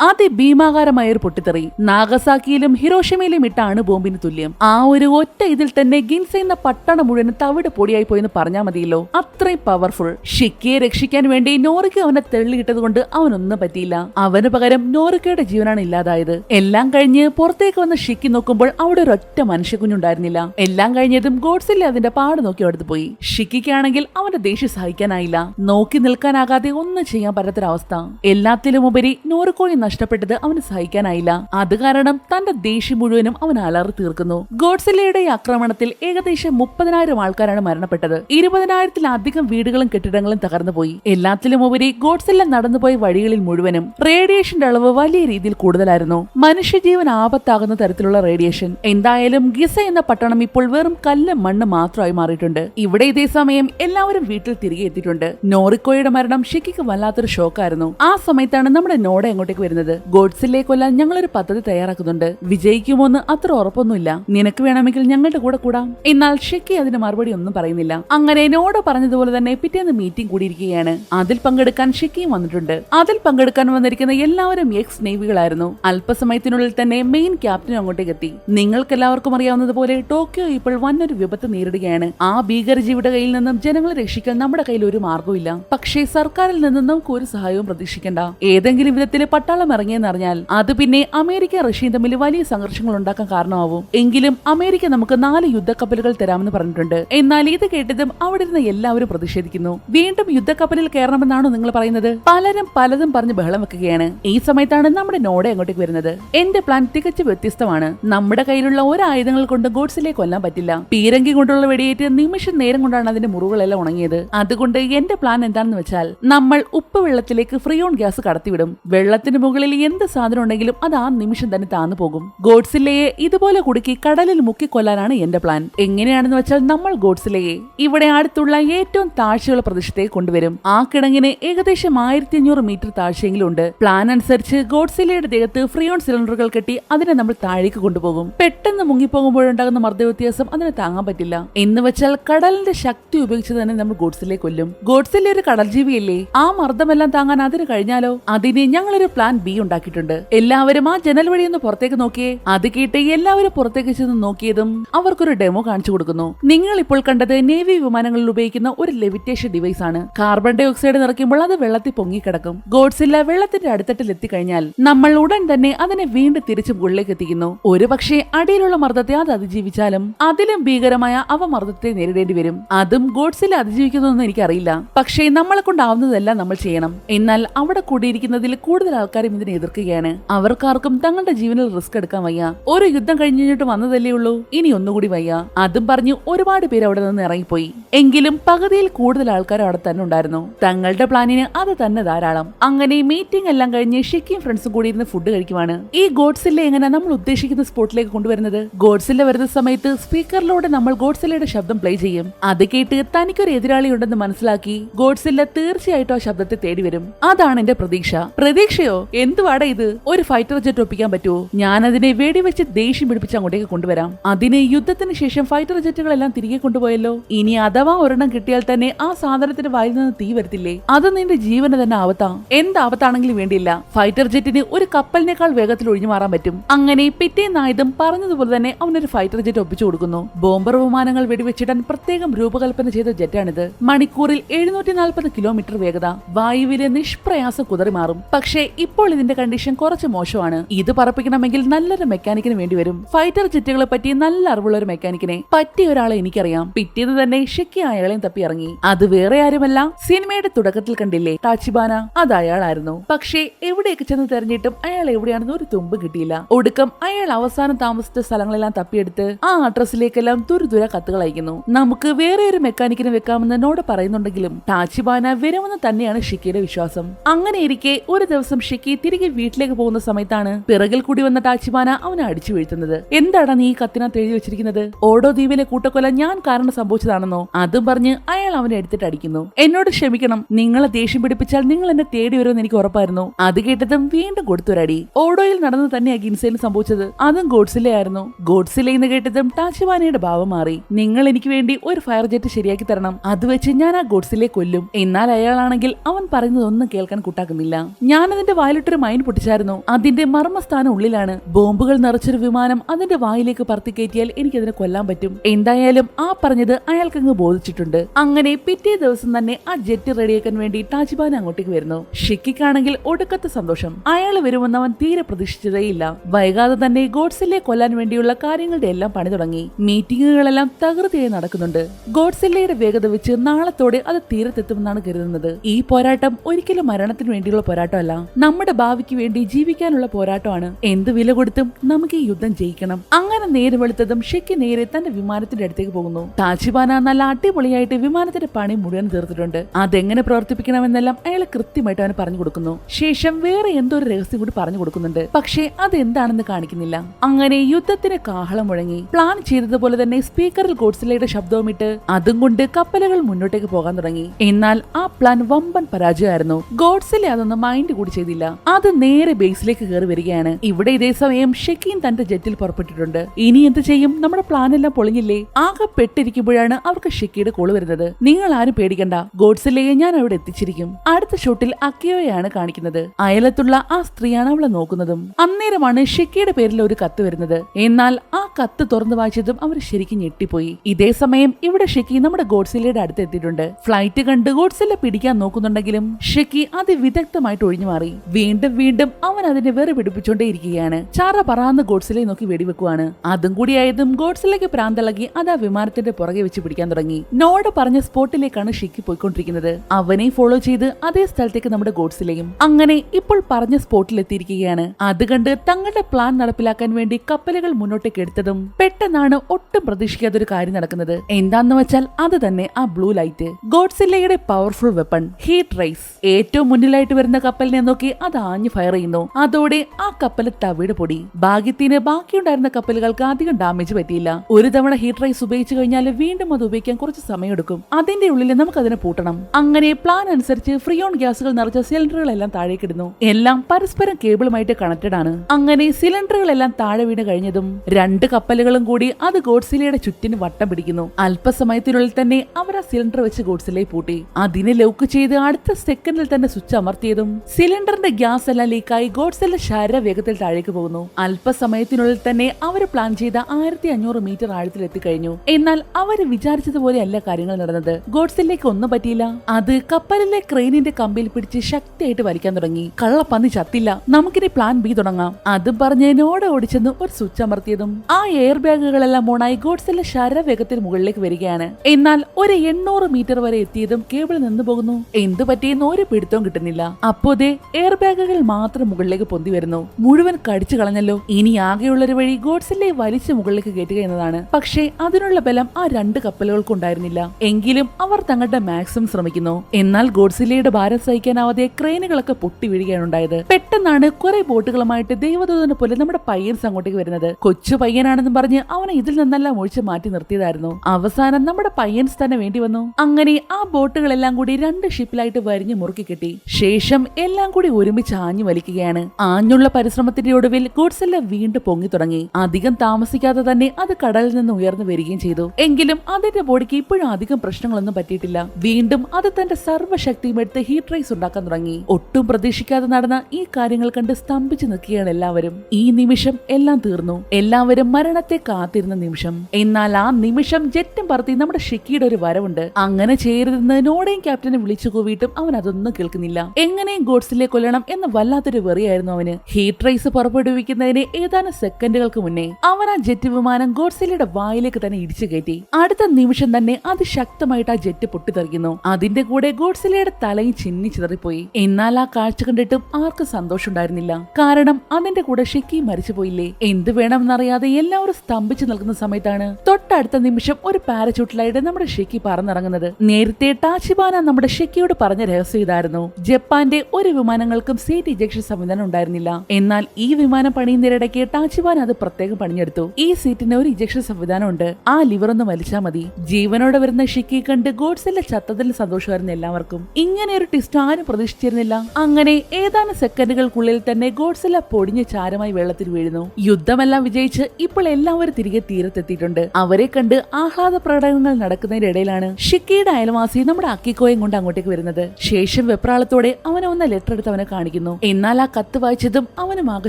അതിഭീമാകാരമായ ഒരു പൊട്ടിത്തെറി. നാഗസാക്കിയിലും ഹിരോഷിമയിലും ഇട്ട അണുബോംബിന് തുല്യം. ആ ഒരു ഒറ്റ ഇതിൽ തന്നെ ഗിൻസ എന്ന പട്ടണം മുഴുവൻ തവിട് പൊടിയായി പോയെന്ന് പറഞ്ഞാൽ മതിയല്ലോ. അത്രയും പവർഫുൾ ഷിക്കിയെ രക്ഷിക്കാൻ വേണ്ടി നോറിക്ക് അവനെ തെള്ളിയിട്ടത് കൊണ്ട് അവനൊന്നും പറ്റിയില്ല. അവന് പകരം നോറിക്കയുടെ ജീവനാണ് ഇല്ലാതായത്. എല്ലാം കഴിഞ്ഞ് പുറത്തേക്ക് വന്ന് ഷിക്കി നോക്കുമ്പോൾ അവിടെ ഒരൊറ്റ മനുഷ്യക്കുഞ്ഞുണ്ടായിരുന്നില്ല. എല്ലാം കഴിഞ്ഞതും ഗോഡ്സില്ല അതിന്റെ പാട് നോക്കി അടുത്ത് പോയി. ഷിക്കിക്കാണെങ്കിൽ അവന്റെ ദേഷ്യം സഹിക്കാനായില്ല. നോക്കി നിൽക്കാനാകാതെ ഒന്നും ചെയ്യാൻ പറ്റാത്തൊരവസ്ഥ. എല്ലാത്തിലും ഉപരി നൂറുകോഴി നഷ്ടപ്പെട്ടത് അവന് സഹിക്കാനായില്ല. അത് കാരണം തന്റെ ദേഷ്യം മുഴുവനും അവൻ അലറി തീർക്കുന്നു. ഗോഡ്സില്ലയുടെ ആക്രമണത്തിൽ ഏകദേശം മുപ്പതിനായിരം ആൾക്കാരാണ് മരണപ്പെട്ടത്. ഇരുപതിനായിരത്തിലധികം വീടുകളും കെട്ടിടങ്ങളും തകർന്നുപോയി. എല്ലാത്തിലും ഉപരി ഗോഡ്സില്ല നടന്നുപോയ വഴികളിൽ മുഴുവനും റേഡിയേഷന്റെ അളവ് വലിയ രീതിയിൽ കൂടുതലായിരുന്നു. മനുഷ്യജീവൻ ആപത്താകുന്ന തരത്തിലുള്ള റേഡിയേഷൻ. എന്തായാലും ഗിസ എന്ന പട്ടണം ഇപ്പോൾ വെറും കല്ല് മണ്ണ് മാത്രമായി മാറിയിട്ടുണ്ട്. ഇവിടെ ഇതേ സമയം എല്ലാവരും വീട്ടിൽ തിരികെ എത്തിയിട്ടുണ്ട്. നോറിക്കോയുടെ മരണം ഷിക്കിക്ക് വല്ലാത്തൊരു ഷോക്കായിരുന്നു ആ സമയത്താണ് നമ്മുടെ നോഡ എങ്ങോട്ടേക്ക് വരുന്നത്? ഗോഡ്സിലെ കൊല്ലാൻ ഞങ്ങളൊരു പദ്ധതി തയ്യാറാക്കുന്നുണ്ട്. വിജയിക്കുമോന്ന് അത്ര ഉറപ്പൊന്നുമില്ല. നിനക്ക് വേണമെങ്കിൽ ഞങ്ങളുടെ കൂടെ കൂടാം. എന്നാൽ ഷെക്കി അതിന് മറുപടി ഒന്നും പറയുന്നില്ല. അങ്ങനെ എന്നോട് പറഞ്ഞതുപോലെ തന്നെ പിറ്റേന്ന് മീറ്റിംഗ് കൂടിയിരിക്കുകയാണ്. അതിൽ പങ്കെടുക്കാൻ ഷെക്കിയും വന്നിട്ടുണ്ട്. അതിൽ പങ്കെടുക്കാൻ വന്നിരിക്കുന്ന എല്ലാവരും എക്സ് നേവികളായിരുന്നു. അല്പസമയത്തിനുള്ളിൽ തന്നെ മെയിൻ ക്യാപ്റ്റൻ അങ്ങോട്ടേക്ക് എത്തി. നിങ്ങൾക്ക് എല്ലാവർക്കും അറിയാവുന്നതുപോലെ ടോക്കിയോ ഇപ്പോൾ വന്നൊരു വിപത്ത് നേരിടുകയാണ്. ആ ഭീകരജീവിയുടെ കയ്യിൽ നിന്നും ജനങ്ങളെ രക്ഷിക്കാൻ നമ്മുടെ കയ്യിൽ ഒരു മാർഗവുമില്ല പക്ഷേ സർക്കാരിൽ നിന്നും നമുക്ക് ഒരു സഹായവും പ്രതീക്ഷിക്കേണ്ട. ഏതെങ്കിലും വിധത്തിൽ പട്ടാളം ഇറങ്ങിയെന്ന് അറിഞ്ഞാൽ അത് പിന്നെ അമേരിക്ക റഷ്യയും തമ്മിൽ വലിയ സംഘർഷങ്ങൾ ഉണ്ടാക്കാൻ കാരണമാവും. എങ്കിലും അമേരിക്ക നമുക്ക് നാല് യുദ്ധക്കപ്പലുകൾ തരാമെന്ന് പറഞ്ഞിട്ടുണ്ട്. എന്നാൽ ഇത് കേട്ടതും അവിടെ ഇരുന്ന് എല്ലാവരും പ്രതിഷേധിക്കുന്നു. വീണ്ടും യുദ്ധക്കപ്പലിൽ കയറണമെന്നാണോ നിങ്ങൾ പറയുന്നത്? പലരും പലതും പറഞ്ഞ് ബഹളം വെക്കുകയാണ്. ഈ സമയത്താണ് നമ്മുടെ നോഡ അങ്ങോട്ടേക്ക് വരുന്നത്? എന്റെ പ്ലാൻ തികച്ചും വ്യത്യസ്തമാണ്. നമ്മുടെ കയ്യിലുള്ള ഒരു ആയുധങ്ങൾ കൊണ്ട് ഗോഡ്സിലെ കൊല്ലാൻ പറ്റില്ല. പീരങ്കി കൊണ്ടുള്ള വെടിയേറ്റ് നിമിഷം നേരം കൊണ്ടാണ് അതിന്റെ മുറിവുകളെല്ലാം ഉണങ്ങിയത്. അതുകൊണ്ട് എന്റെ പ്ലാൻ എന്താണെന്ന് വെച്ചാൽ നമ്മൾ ഉപ്പ് വെള്ളത്തിലേക്ക് ഫ്രീ ഓൺ ഗ്യാസ് കടത്തിവിടും. വെള്ളത്തിന് മുകളിൽ കയ്യിൽ എന്ത് സാധനം ഉണ്ടെങ്കിലും അത് ആ നിമിഷം തന്നെ താന്നു പോകും. ഗോഡ്സില്ലയെ ഇതുപോലെ കുടുക്കി കടലിൽ മുക്കിക്കൊല്ലാനാണ് എന്റെ പ്ലാൻ. എങ്ങനെയാണെന്ന് വെച്ചാൽ നമ്മൾ ഗോഡ്സില്ലയെ ഇവിടെ അടുത്തുള്ള ഏറ്റവും താഴ്ചയുള്ള പ്രദേശത്തെ കൊണ്ടുവരും. ആ കിടങ്ങിന് ഏകദേശം ആയിരത്തി അഞ്ഞൂറ് മീറ്റർ താഴ്ചയെങ്കിലും ഉണ്ട്. പ്ലാൻ അനുസരിച്ച് ഗോഡ്സില്ലയുടെ ദേഹത്ത് ഫ്രിയോൺ സിലിണ്ടറുകൾ കെട്ടി അതിനെ നമ്മൾ താഴേക്ക് കൊണ്ടുപോകും. പെട്ടെന്ന് മുങ്ങിപ്പോകുമ്പോഴുണ്ടാകുന്ന മർദ്ദ വ്യത്യാസം അതിനെ താങ്ങാൻ പറ്റില്ല. എന്ന് വെച്ചാൽ കടലിന്റെ ശക്തി ഉപയോഗിച്ച് തന്നെ നമ്മൾ ഗോഡ്സിലെ കൊല്ലും. ഗോഡ്സിലെ ഒരു കടൽ ജീവിയല്ലേ ആ മർദ്ദമെല്ലാം താങ്ങാൻ അതിന് കഴിഞ്ഞാലോ? അതിന് ഞങ്ങളൊരു പ്ലാൻ ബി ഉണ്ടാക്കിയിട്ടുണ്ട്. എല്ലാവരും ആ ജനൽ വഴി ഒന്ന് പുറത്തേക്ക് നോക്കിയേ. അത് കേട്ട് എല്ലാവരും പുറത്തേക്ക് ചെന്ന് നോക്കിയതും അവർക്കൊരു ഡെമോ കാണിച്ചു കൊടുക്കുന്നു. നിങ്ങൾ ഇപ്പോൾ കണ്ടത് നേവി വിമാനങ്ങളിൽ ഉപയോഗിക്കുന്ന ഒരു ലെവിറ്റേഷൻ ഡിവൈസ് ആണ്. കാർബൺ ഡൈ ഓക്സൈഡ് നിറയ്ക്കുമ്പോൾ അത് വെള്ളത്തിൽ പൊങ്ങിക്കിടക്കും. ഗോഡ്സില്ല വെള്ളത്തിന്റെ അടിത്തട്ടിൽ എത്തിക്കഴിഞ്ഞാൽ നമ്മൾ ഉടൻ തന്നെ അതിനെ വീണ്ടും തിരിച്ച് മുകളിലേക്ക് എത്തിക്കുന്നു. ഒരു പക്ഷേ അടിയിലുള്ള മർദ്ദത്തെ അത് അതിജീവിച്ചാലും അതിലും ഭീകരമായ അവ മർദ്ദത്തെ നേരിടേണ്ടി വരും. അതും ഗോഡ്സില്ല അതിജീവിക്കുന്നതെന്ന് എനിക്കറിയില്ല. പക്ഷേ നമ്മളെ കൊണ്ടാവുന്നതെല്ലാം നമ്മൾ ചെയ്യണം. എന്നാൽ അവിടെ കൂടിയിരിക്കുന്നതിൽ കൂടുതൽ ആൾക്കാരും ഇതിനെ എതിർക്കുകയാണ്. അവർക്കാർക്കും തങ്ങളുടെ ജീവനിൽ റിസ്ക് എടുക്കാൻ വയ്യ. ഒരു യുദ്ധം കഴിഞ്ഞിട്ട് വന്നതല്ലേ ഉള്ളൂ. ഇനി ഒന്നുകൂടി വയ്യ. അതും പറഞ്ഞു ഒരുപാട് പേര് അവിടെ നിന്ന് ഇറങ്ങിപ്പോയി. എങ്കിലും പകുതിയിൽ കൂടുതൽ ആൾക്കാർ അവിടെ തന്നെ ഉണ്ടായിരുന്നു. തങ്ങളുടെ പ്ലാനിന് അത് തന്നെ ധാരാളം. അങ്ങനെ മീറ്റിംഗ് എല്ലാം കഴിഞ്ഞ് ഷിക്കിയും ഫ്രണ്ട്സും കൂടി ഇരുന്ന് ഫുഡ് കഴിക്കുവാണ്. ഈ ഗോഡ്സില്ല എങ്ങനെ നമ്മൾ ഉദ്ദേശിക്കുന്ന സ്പോട്ടിലേക്ക് കൊണ്ടുവരുന്നത്? ഗോഡ്സില്ല വരുന്ന സമയത്ത് സ്പീക്കറിലൂടെ നമ്മൾ ഗോഡ്സില്ലയുടെ ശബ്ദം പ്ലേ ചെയ്യും. അത് കേട്ട് തനിക്കൊരു എതിരാളി ഉണ്ടെന്ന് മനസ്സിലാക്കി ഗോഡ്സില്ല തീർച്ചയായിട്ടും ആ ശബ്ദത്തെ തേടി വരും അതാണ് എന്റെ പ്രതീക്ഷ. പ്രതീക്ഷയോ? എന്തുവാടാ ഇത്? ഒരു ഫൈറ്റർ ജെറ്റ് ഒപ്പിക്കാൻ പറ്റുമോ ഞാൻ അതിനെ വെടിവെച്ച് ദേഷ്യം പിടിപ്പിച്ച് അങ്ങോട്ടേക്ക് കൊണ്ടുവരാം. അതിനെ യുദ്ധത്തിന് ശേഷം ഫൈറ്റർ ജെറ്റുകളെല്ലാം തിരികെ കൊണ്ടുപോയല്ലോ. ഇനി അഥവാ ഒരെണ്ണം കിട്ടിയാൽ തന്നെ ആ സാധനത്തിന്റെ വായിൽ നിന്ന് തീ വരത്തില്ലേ? അത് നിന്റെ ജീവന് തന്നെ ആവത്താ എന്ത് ആപത്താണെങ്കിലും വേണ്ടിയില്ല. ഫൈറ്റർ ജെറ്റിന് ഒരു കപ്പലിനേക്കാൾ വേഗത്തിൽ ഒഴിഞ്ഞു മാറാൻ പറ്റും. അങ്ങനെ പിറ്റേന്നായതും പറഞ്ഞതുപോലെ തന്നെ അവനൊരു ഫൈറ്റർ ജെറ്റ് ഒപ്പിച്ചു കൊടുക്കുന്നു. ബോംബർ വിമാനങ്ങൾ വെടിവെച്ചിടാൻ പ്രത്യേകം രൂപകൽപ്പന ചെയ്ത ജെറ്റാണിത് മണിക്കൂറിൽ എഴുന്നൂറ്റി നാൽപ്പത് കിലോമീറ്റർ വേഗത. വായുവിലെ നിഷ്പ്രയാസം കുതറി മാറും. പക്ഷേ ഇപ്പോൾ ഇതിന്റെ കണ്ടീഷൻ കുറച്ച് മോശമാണ്. ഇത് പറപ്പിക്കണമെങ്കിൽ നല്ലൊരു മെക്കാനിക്കിന് വേണ്ടി വരും. ഫൈറ്റർ ജെറ്റുകളെ പറ്റി നല്ല അറിവുള്ള ഒരു മെക്കാനിക്കിനെ പറ്റിയ ഒരാളെ എനിക്കറിയാം. പിറ്റേന്ന് തന്നെ ഷെക്കി അയാളെയും തപ്പി ഇറങ്ങി. അത് വേറെ ആരുമല്ല സിനിമയുടെ തുടക്കത്തിൽ കണ്ടില്ലേ ടാച്ചിബാന അത് അയാളായിരുന്നു. പക്ഷേ എവിടെയൊക്കെ ചെന്ന് തെരഞ്ഞിട്ടും അയാൾ എവിടെയാണെന്ന് ഒരു തുമ്പ് കിട്ടിയില്ല. ഒടുക്കം അയാൾ അവസാനം താമസിച്ച സ്ഥലങ്ങളെല്ലാം തപ്പിയെടുത്ത് ആ അഡ്രസ്സിലേക്കെല്ലാം തുരുതുര കത്തുകൾ അയക്കുന്നു. നമുക്ക് വേറെ ഒരു മെക്കാനിക്കിനെ വെക്കാമെന്ന് എന്നോട് പറയുന്നുണ്ടെങ്കിലും ടാച്ചിബാന വരുമെന്ന് തന്നെയാണ് ഷിക്കിയുടെ വിശ്വാസം. അങ്ങനെ ഇരിക്കെ ഒരു ദിവസം ഷിക്കി തിരികെ വീട്ടിലേക്ക് പോകുന്ന സമയത്താണ് പിറകിൽ കൂടി വന്ന ടാച്ചിമാന അവനെ അടിച്ചു വീഴ്ത്തുന്നത്. എന്താണ് നീ കത്തിനകത്ത് എഴുതി വെച്ചിരിക്കുന്നത്? ഓടോ ദ്വീപിലെ കൂട്ടക്കൊല ഞാൻ കാരണം സംഭവിച്ചതാണെന്നോ? അതും പറഞ്ഞ് അയാൾ അവനെ എടുത്തിട്ട് അടിക്കുന്നു. എന്നോട് ക്ഷമിക്കണം. നിങ്ങളെ ദേഷ്യം പിടിപ്പിച്ചാൽ നിങ്ങൾ എന്നെ തേടി വരുമെന്ന് എനിക്ക് ഉറപ്പായിരുന്നു. അത് കേട്ടതും വീണ്ടും കൊടുത്തൊരടി. ഓടോയിൽ നടന്നു തന്നെയാണ് ഗിൻസയിൽ സംഭവിച്ചത്. അതും ഗോഡ്സിലെ ആയിരുന്നു ഗോഡ്സിലെ എന്ന് കേട്ടതും ടാച്ചിമാനയുടെ ഭാവം മാറി. നിങ്ങൾ എനിക്ക് വേണ്ടി ഒരു ഫയർ ജെറ്റ് ശരിയാക്കി തരണം. അത് വെച്ച് ഞാൻ ആ ഗോഡ്സിലെ കൊല്ലും. എന്നാൽ അയാളാണെങ്കിൽ അവൻ പറയുന്നതൊന്നും കേൾക്കാൻ കൂട്ടാക്കുന്നില്ല. ഞാൻ അതിന്റെ വായിലിട്ടൊരു മൈൻ പൊട്ടിച്ചായിരുന്നു. അതിന്റെ മർമ്മസ്ഥാനം ഉള്ളിലാണ് ബോംബുകൾ നിറച്ചൊരു വിമാനം അതിന്റെ വായിലേക്ക് പറത്തി കയറ്റിയാൽ എനിക്കതിനെ കൊല്ലാൻ പറ്റും. എന്തായാലും ആ പറഞ്ഞത് അയാൾക്കങ്ങ് ബോധിച്ചിട്ടുണ്ട്. അങ്ങനെ പിറ്റേ ദിവസം തന്നെ ആ ജെറ്റ് റെഡിയാക്കാൻ വേണ്ടി താജ്ബാൻ അങ്ങോട്ടേക്ക് വരുന്നു. ഷിക്കിക്കാണെങ്കിൽ ഒടുക്കത്തെ സന്തോഷം. അയാൾ വരുമെന്ന് അവൻ തീരെ പ്രതീക്ഷിച്ചതേയില്ല. വൈകാതെ തന്നെ ഗോഡ്സിലെ കൊല്ലാൻ വേണ്ടിയുള്ള കാര്യങ്ങളുടെ എല്ലാം പണി തുടങ്ങി. മീറ്റിംഗുകളെല്ലാം തകൃതിയായി നടക്കുന്നുണ്ട്. ഗോഡ്സില്ലയുടെ വേഗത വെച്ച് നാളത്തോടെ അത് തീരത്തെത്തുമെന്നാണ് കരുതുന്നത്. ഈ പോരാട്ടം ഒരിക്കലും മരണത്തിന് വേണ്ടിയുള്ള പോരാട്ടമല്ല. നമ്മുടെ ഭാവിക്ക് വേണ്ടി ജീവിക്കാനുള്ള പോരാട്ടമാണ്. എന്ത് വില കൊടുത്തും നമുക്ക് ഈ യുദ്ധം ജയിക്കണം. അങ്ങനെ നേരെ വെളുത്തതും ഷെക്കി നേരെ തന്റെ വിമാനത്തിന്റെ അടുത്തേക്ക് പോകുന്നു. താജിബാന നല്ല അടിപൊളിയായിട്ട് വിമാനത്തിന്റെ പണി മുഴുവൻ തീർത്തിട്ടുണ്ട്. അതെങ്ങനെ പ്രവർത്തിപ്പിക്കണമെന്നെല്ലാം അയാൾ കൃത്യമായിട്ട് അവന് പറഞ്ഞു കൊടുക്കുന്നു. ശേഷം വേറെ എന്തോ ഒരു രഹസ്യം കൂടി പറഞ്ഞു കൊടുക്കുന്നുണ്ട്. പക്ഷേ അതെന്താണെന്ന് കാണിക്കുന്നില്ല. അങ്ങനെ യുദ്ധത്തിന് കാഹളം മുഴങ്ങി. പ്ലാൻ ചെയ്തതുപോലെ തന്നെ സ്പീക്കറിൽ ഗോഡ്സിലയുടെ ശബ്ദവുമിട്ട് അതും കൊണ്ട് കപ്പലുകൾ മുന്നോട്ടേക്ക് പോകാൻ തുടങ്ങി. എന്നാൽ ആ പ്ലാൻ വമ്പൻ പരാജയമായിരുന്നു. ഗോഡ്സിലെ അതൊന്നും മൈൻഡ് കൂടി ചെയ്തില്ല. അത് നേരെ ബേസിലേക്ക് കയറി വരികയാണ്. ഇവിടെ ഇതേ സമയം ഷെക്കീൻ തന്റെ ജെറ്റിൽ പുറപ്പെട്ടിട്ടുണ്ട്. ഇനി എന്ത് ചെയ്യും? നമ്മുടെ പ്ലാൻ എല്ലാം പൊളിഞ്ഞില്ലേ? ആകെ പെട്ടിരിക്കുമ്പോഴാണ് അവർക്ക് ഷെക്കിയുടെ കോൾ വരുന്നത്. നിങ്ങൾ ആരും പേടിക്കണ്ട. ഗോഡ്സിലേക്ക് ഞാൻ അവിടെ എത്തിച്ചിരിക്കും. അടുത്ത ഷോട്ടിൽ അക്കിയോയാണ് കാണിക്കുന്നത്. അയലത്തുള്ള ആ സ്ത്രീയാണ് അവളെ നോക്കുന്നതും. അന്നേരമാണ് ഷെക്കിയുടെ പേരിൽ ഒരു കത്ത് വരുന്നത്. എന്നാൽ ആ കത്ത് തുറന്നു വായിച്ചതും അവർ ശരിക്കും ഞെട്ടിപ്പോയി. ഇതേ സമയം ഇവിടെ ഷെക്കി നമ്മുടെ ഗോഡ്സിലയുടെ അടുത്ത് എത്തിയിട്ടുണ്ട്. ഫ്ലൈറ്റ് കണ്ട് ഗോഡ്സില്ല പിടിക്കാൻ നോക്കുന്നുണ്ടെങ്കിലും ഷെക്കി അതിവിദഗ്ധമായിട്ട് ഒഴിഞ്ഞു മാറി വീണ്ടും വീണ്ടും വീണ്ടും അവൻ അതിനെ വെറു പിടിപ്പിച്ചോണ്ടേയിരിക്കുകയാണ് ചാറ പറന്ന് ഗോഡ്സിലെ നോക്കി വെടിവെക്കുവാണ്. അതും കൂടിയായതും ഗോഡ്സിലേക്ക് പ്രാന്തളകി അത് ആ വിമാനത്തിന്റെ പുറകെ വെച്ച് പിടിക്കാൻ തുടങ്ങി. തുടങ്ങി നോട് പറഞ്ഞ സ്പോട്ടിലേക്കാണ് ഷിക്കി പോയിക്കൊണ്ടിരിക്കുന്നത്. അവനെ ഫോളോ ചെയ്ത് അതേ സ്ഥലത്തേക്ക് നമ്മുടെ ഗോഡ്സിലെയും. അങ്ങനെ ഇപ്പോൾ പറഞ്ഞ സ്പോട്ടിൽ എത്തിയിരിക്കുകയാണ് അത് കണ്ട് തങ്ങളുടെ പ്ലാൻ നടപ്പിലാക്കാൻ വേണ്ടി കപ്പലുകൾ മുന്നോട്ടേക്ക് എടുത്തതും പെട്ടെന്നാണ് ഒട്ടും പ്രതീക്ഷിക്കാത്ത ഒരു കാര്യം നടക്കുന്നത്. എന്താന്ന് വെച്ചാൽ അത് തന്നെ ആ ബ്ലൂ ലൈറ്റ്. ഗോഡ്സില്ലയുടെ പവർഫുൾ വെപ്പൺ ഹീറ്റ് റൈസ്. ഏറ്റവും മുന്നിലായിട്ട് വരുന്ന കപ്പലിനെ നോക്കി അത് ആഞ്ഞു ഫയർ ചെയ്യുന്നു. അതോടെ ആ കപ്പൽ തവിട് പൊടി. ഭാഗ്യത്തിന് ബാക്കിയുണ്ടായിരുന്ന കപ്പലുകൾക്ക് അധികം ഡാമേജ് പറ്റിയില്ല. ഒരു തവണ ഹീറ്റ് റൈസ് ഉപയോഗിച്ചു കഴിഞ്ഞാൽ വീണ്ടും അത് ഉപയോഗിക്കാൻ കുറച്ച് സമയമെടുക്കും. അതിന്റെ ഉള്ളിൽ നമുക്ക് അതിനെ പൂട്ടണം. അങ്ങനെ പ്ലാൻ അനുസരിച്ച് ഫ്രീയോൺ ഗ്യാസുകൾ നിറച്ച സിലിണ്ടറുകളെല്ലാം താഴേക്ക് ഇടുന്നു. എല്ലാം പരസ്പരം കേബിളുമായിട്ട് കണക്റ്റഡ് ആണ്. അങ്ങനെ സിലിണ്ടറുകളെല്ലാം താഴെ വീണ് കഴിഞ്ഞതും രണ്ട് കപ്പലുകളും കൂടി അത് ഗോഡ്സിലയുടെ ചുറ്റിന് വട്ടം പിടിക്കുന്നു. അല്പസമയത്തിനുള്ളിൽ തന്നെ അവർ ആ സിലിണ്ടർ വെച്ച് ഗോഡ്സിലയെ പൂട്ടി. അതിനെ ലോക്ക് ചെയ്ത് അടുത്ത സെക്കൻഡിൽ തന്നെ സ്വിച്ച് അമർത്തിയതും സിലിണ്ടറിന്റെ ഗ്യാസ് എല്ലാം ലീക്കായി ഗോഡ്സെല്ല ശര വേഗത്തിൽ താഴേക്ക് പോകുന്നു. അല്പസമയത്തിനുള്ളിൽ തന്നെ അവർ പ്ലാൻ ചെയ്ത ആയിരത്തി അഞ്ഞൂറ് മീറ്റർ ആഴത്തിൽ എത്തിക്കഴിഞ്ഞു. എന്നാൽ അവർ വിചാരിച്ചതുപോലെയല്ല കാര്യങ്ങൾ നടന്നത്. ഗോഡ്സിലേക്ക് ഒന്നും പറ്റിയില്ല. അത് കപ്പലിലെ ക്രെയിനിന്റെ കമ്പിയിൽ പിടിച്ച് ശക്തിയായിട്ട് വലിക്കാൻ തുടങ്ങി. കള്ളപ്പന്നി ചത്തില്ല. നമുക്കിനി പ്ലാൻ ബി തുടങ്ങാം. അതും പറഞ്ഞതിനോടെ നോട് ഓടിച്ചെന്ന് ഒരു സ്വിച്ച് അമർത്തിയതും ആ എയർ ബാഗുകളെല്ലാം ഓണായി ഗോഡ്സിലെ ശരവേഗത്തിൽ മുകളിലേക്ക് വരികയാണ്. എന്നാൽ ഒരു എണ്ണൂറ് മീറ്റർ വരെ എത്തിയതും കേബിൾ നിന്നു പോകുന്നു. എന്തു പറ്റിയെന്ന് ഒരു പിടുത്തവും കിട്ടുന്നില്ല. അപ്പോതേ എയർ ബാഗുകൾ മാത്രം മുകളിലേക്ക് പൊന്തി വരുന്നു. മുഴുവൻ കടിച്ചു കളഞ്ഞല്ലോ. ഇനി ആകെയുള്ളൊരു വഴി ഗോഡ്സിലെ വലിച്ചു മുകളിലേക്ക് കയറ്റുക എന്നതാണ്. പക്ഷേ അതിനുള്ള ബലം ആ രണ്ട് കപ്പലുകൾക്കും ഉണ്ടായിരുന്നില്ല എങ്കിലും അവർ തങ്ങളുടെ മാക്സിമം ശ്രമിക്കുന്നു. എന്നാൽ ഗോഡ്സിലയുടെ ഭാരം സഹിക്കാനാവാതെ ക്രെയിനുകളൊക്കെ പൊട്ടി വീഴുകയാണ് ഉണ്ടായത്. പെട്ടെന്നാണ് കുറെ ബോട്ടുകളുമായിട്ട് ദൈവദൂതനെ പോലെ നമ്മുടെ പയ്യൻസ് അങ്ങോട്ടേക്ക് വരുന്നത്. കൊച്ചു പയ്യനാണെന്ന് പറഞ്ഞ് അവനെ ഇതിൽ നിന്നെല്ലാം ഒഴിച്ച് മാറ്റി നിർത്തിയതായിരുന്നു. അവസാനം നമ്മുടെ പയ്യൻസ് തന്നെ വേണ്ടി വന്നു. അങ്ങനെ ആ ബോട്ടുകളെല്ലാം കൂടി രണ്ട് ഷിപ്പിലായിട്ട് വരിഞ്ഞു മുറുക്കി കിട്ടി. ശേഷം എല്ലാം കൂടി ഒരുമിച്ച് ആഞ്ഞു വലിക്കുകയാണ്. ആഞ്ഞുള്ള പരിശ്രമത്തിന്റെ ഒടുവിൽ ഗോഡ്സെല്ല വീണ്ടും പൊങ്ങി തുടങ്ങി. അധികം താമസിക്കാതെ തന്നെ അത് കടലിൽ നിന്ന് ഉയർന്നു വരികയും ചെയ്തു. എങ്കിലും അതിന്റെ ബോഡിക്ക് ഇപ്പോഴും അധികം പ്രശ്നങ്ങളൊന്നും പറ്റിയിട്ടില്ല. വീണ്ടും അത് തന്റെ സർവശക്തിയും എടുത്ത് ഹീറ്റ് റൈസ് ഉണ്ടാക്കാൻ തുടങ്ങി. ഒട്ടും പ്രതീക്ഷിക്കാതെ നടന്ന ഈ കാര്യങ്ങൾ കണ്ട് സ്തംഭിച്ചു നിൽക്കുകയാണ് എല്ലാവരും. ഈ നിമിഷം എല്ലാം തീർന്നു. എല്ലാവരും മരണത്തെ കാത്തിരുന്ന നിമിഷം. എന്നാൽ ആ നിമിഷം ജെറ്റും പറത്തി നമ്മുടെ ഷിക്കിയുടെ ഒരു വരവുണ്ട്. അങ്ങനെ ചെയ്യരുതെന്ന് നോഡയും ക്യാപ്റ്റനെ വിളിച്ചു കൂവിയിട്ടും അവൻ അതൊന്നും കേൾക്കുന്നില്ല. എങ്ങനെയും ഗോഡ്സിലെ കൊല്ലണം എന്ന വല്ലാത്തൊരു വെറിയായിരുന്നു അവന്. ഹീറ്റ് റൈസ് പുറപ്പെടുവിക്കുന്നതിന് ഏതാനും സെക്കൻഡുകൾക്ക് മുന്നേ അവൻ ആ ജെറ്റ് വിമാനം ഗോഡ്സിലയുടെ വായിലേക്ക് തന്നെ ഇടിച്ചു കയറ്റി. അടുത്ത നിമിഷം തന്നെ അത് ശക്തമായിട്ട് ആ ജെറ്റ് പൊട്ടിത്തെറിക്കുന്നു. അതിന്റെ കൂടെ ഗോഡ്സിലയുടെ തലയും ചിന്നി ചിതറിപ്പോയി. എന്നാൽ ആ കാഴ്ച കണ്ടിട്ടും ആർക്കും സന്തോഷമുണ്ടായിരുന്നില്ല. കാരണം അതിന്റെ കൂടെ ഷിക്കി മരിച്ചുപോയില്ലേ? എന്ത് വേണമെന്നറിയാതെ എല്ലാവരും സ്തംഭിച്ചു നിൽക്കുന്ന സമയത്താണ് തൊട്ടടുത്ത നിമിഷം ഒരു പാരച്യൂട്ടിലായിട്ട് നമ്മുടെ ഷിക്കി പറന്നിറങ്ങുന്നത്. നേരത്തെ ടാച്ചിബാന നമ്മുടെ ഷിക്കിയോട് പറഞ്ഞ രഹസ്യം ഇതായിരുന്നു. ജപ്പാന്റെ ഒരു വിമാനങ്ങൾക്കും സീറ്റ് ഇജക്ഷൻ സംവിധാനം ഉണ്ടായിരുന്നില്ല. എന്നാൽ ഈ വിമാനം പണിയുന്നതിനിടയ്ക്ക് ടാച്ചിബാൻ അത് പ്രത്യേകം പണിഞ്ഞെടുത്തു. ഈ സീറ്റിന് ഒരു ഇജക്ഷൻ സംവിധാനം ഉണ്ട് ആ ലിവർ ഒന്ന് വലിച്ചാൽ മതി. ജീവനോടെ വരുന്ന ഷിക്കി കണ്ട് ഗോഡ്സിന്റെ ചത്തതിൽ സന്തോഷമായിരുന്നു എല്ലാവർക്കും. ഇങ്ങനെ ഒരു ടിസ്റ്റ് ആരും പ്രതീക്ഷിച്ചിരുന്നില്ല. അങ്ങനെ ഏതാനും സെക്കൻഡുകൾക്കുള്ളിൽ തന്നെ ഗോഡ്സില പൊടിഞ്ഞ് ചാരമായി വെള്ളത്തിൽ വീഴുന്നു. യുദ്ധമെല്ലാം വിജയിച്ച് ഇപ്പോൾ എല്ലാവരും തിരികെ തീരത്തെത്തിയിട്ടുണ്ട്. അവരെ കണ്ട് ആഹ്ലാദ പ്രകടനങ്ങൾ നടക്കുന്നതിനിടയിലാണ് ഷിക്കിയുടെ അയൽവാസി നമ്മുടെ അക്കിക്കോയും കൊണ്ട് അങ്ങോട്ടേക്ക് വരുന്നത്. ശേഷം വെപ്രാളത്തോടെ അവനെ ഒന്ന് ലെറ്റർ എടുത്ത് അവനെ കാണിക്കുന്നു. എന്നാൽ ആ കത്ത് വായിച്ചതും അവനും ആകെ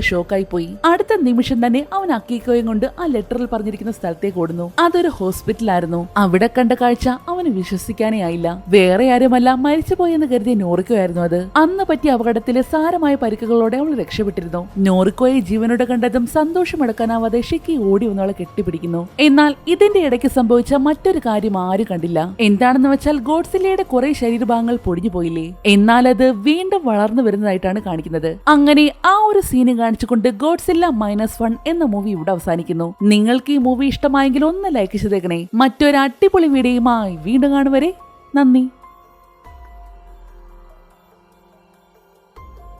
ഷോക്കായി പോയി അടുത്ത നിമിഷം തന്നെ അവൻ അക്കീക്കോയും കൊണ്ട് ആ ലെറ്ററിൽ പറഞ്ഞിരിക്കുന്ന സ്ഥലത്തേക്ക് ഓടുന്നു. അതൊരു ഹോസ്പിറ്റലായിരുന്നു. അവിടെ കണ്ട കാഴ്ച അവന് വിശ്വസിക്കാനേ ആയില്ല. വേറെ ആരുമല്ല മരിച്ചുപോയെന്ന് കരുതിയ നോറിക്കോ ആയിരുന്നു അത്. അന്ന് പറ്റിയ അപകടത്തിലെ സാരമായ പരിക്കുകളോടെ അവൾ രക്ഷപ്പെട്ടിരുന്നു. നോറിക്കോയെ ജീവനോടെ കണ്ടതും സന്തോഷമടക്കാനാവാതെ ഷിക്കി ഓടി വന്നവളെ കെട്ടിപ്പിടിക്കുന്നു. എന്നാൽ ഇതിന്റെ ഇടയ്ക്ക് സംഭവിച്ച മറ്റൊരു കാര്യം ആരും കണ്ടില്ല. എന്താണെന്ന് വെച്ചാൽ ഗോഡ്സിലയുടെ കുറെ ശരീരഭാഗങ്ങൾ പൊടിഞ്ഞു പോയില്ലേ എന്നാൽ അത് വീണ്ടും വളർന്നു വരുന്നതായിട്ടാണ് കാണിക്കുന്നത്. അങ്ങനെ ആ ഒരു സീന് കാണിച്ചുകൊണ്ട് ഗോഡ്സില്ല മൈനസ് വൺ എന്ന മൂവി ഇവിടെ അവസാനിക്കുന്നു. നിങ്ങൾക്ക് ഈ മൂവി ഇഷ്ടമായെങ്കിൽ ഒന്ന് ലൈക്ക് ചെയ്തേക്കണേ. മറ്റൊരു അടിപൊളി വീഡിയോയുമായി വീണ്ടും കാണുവരെ നന്ദി.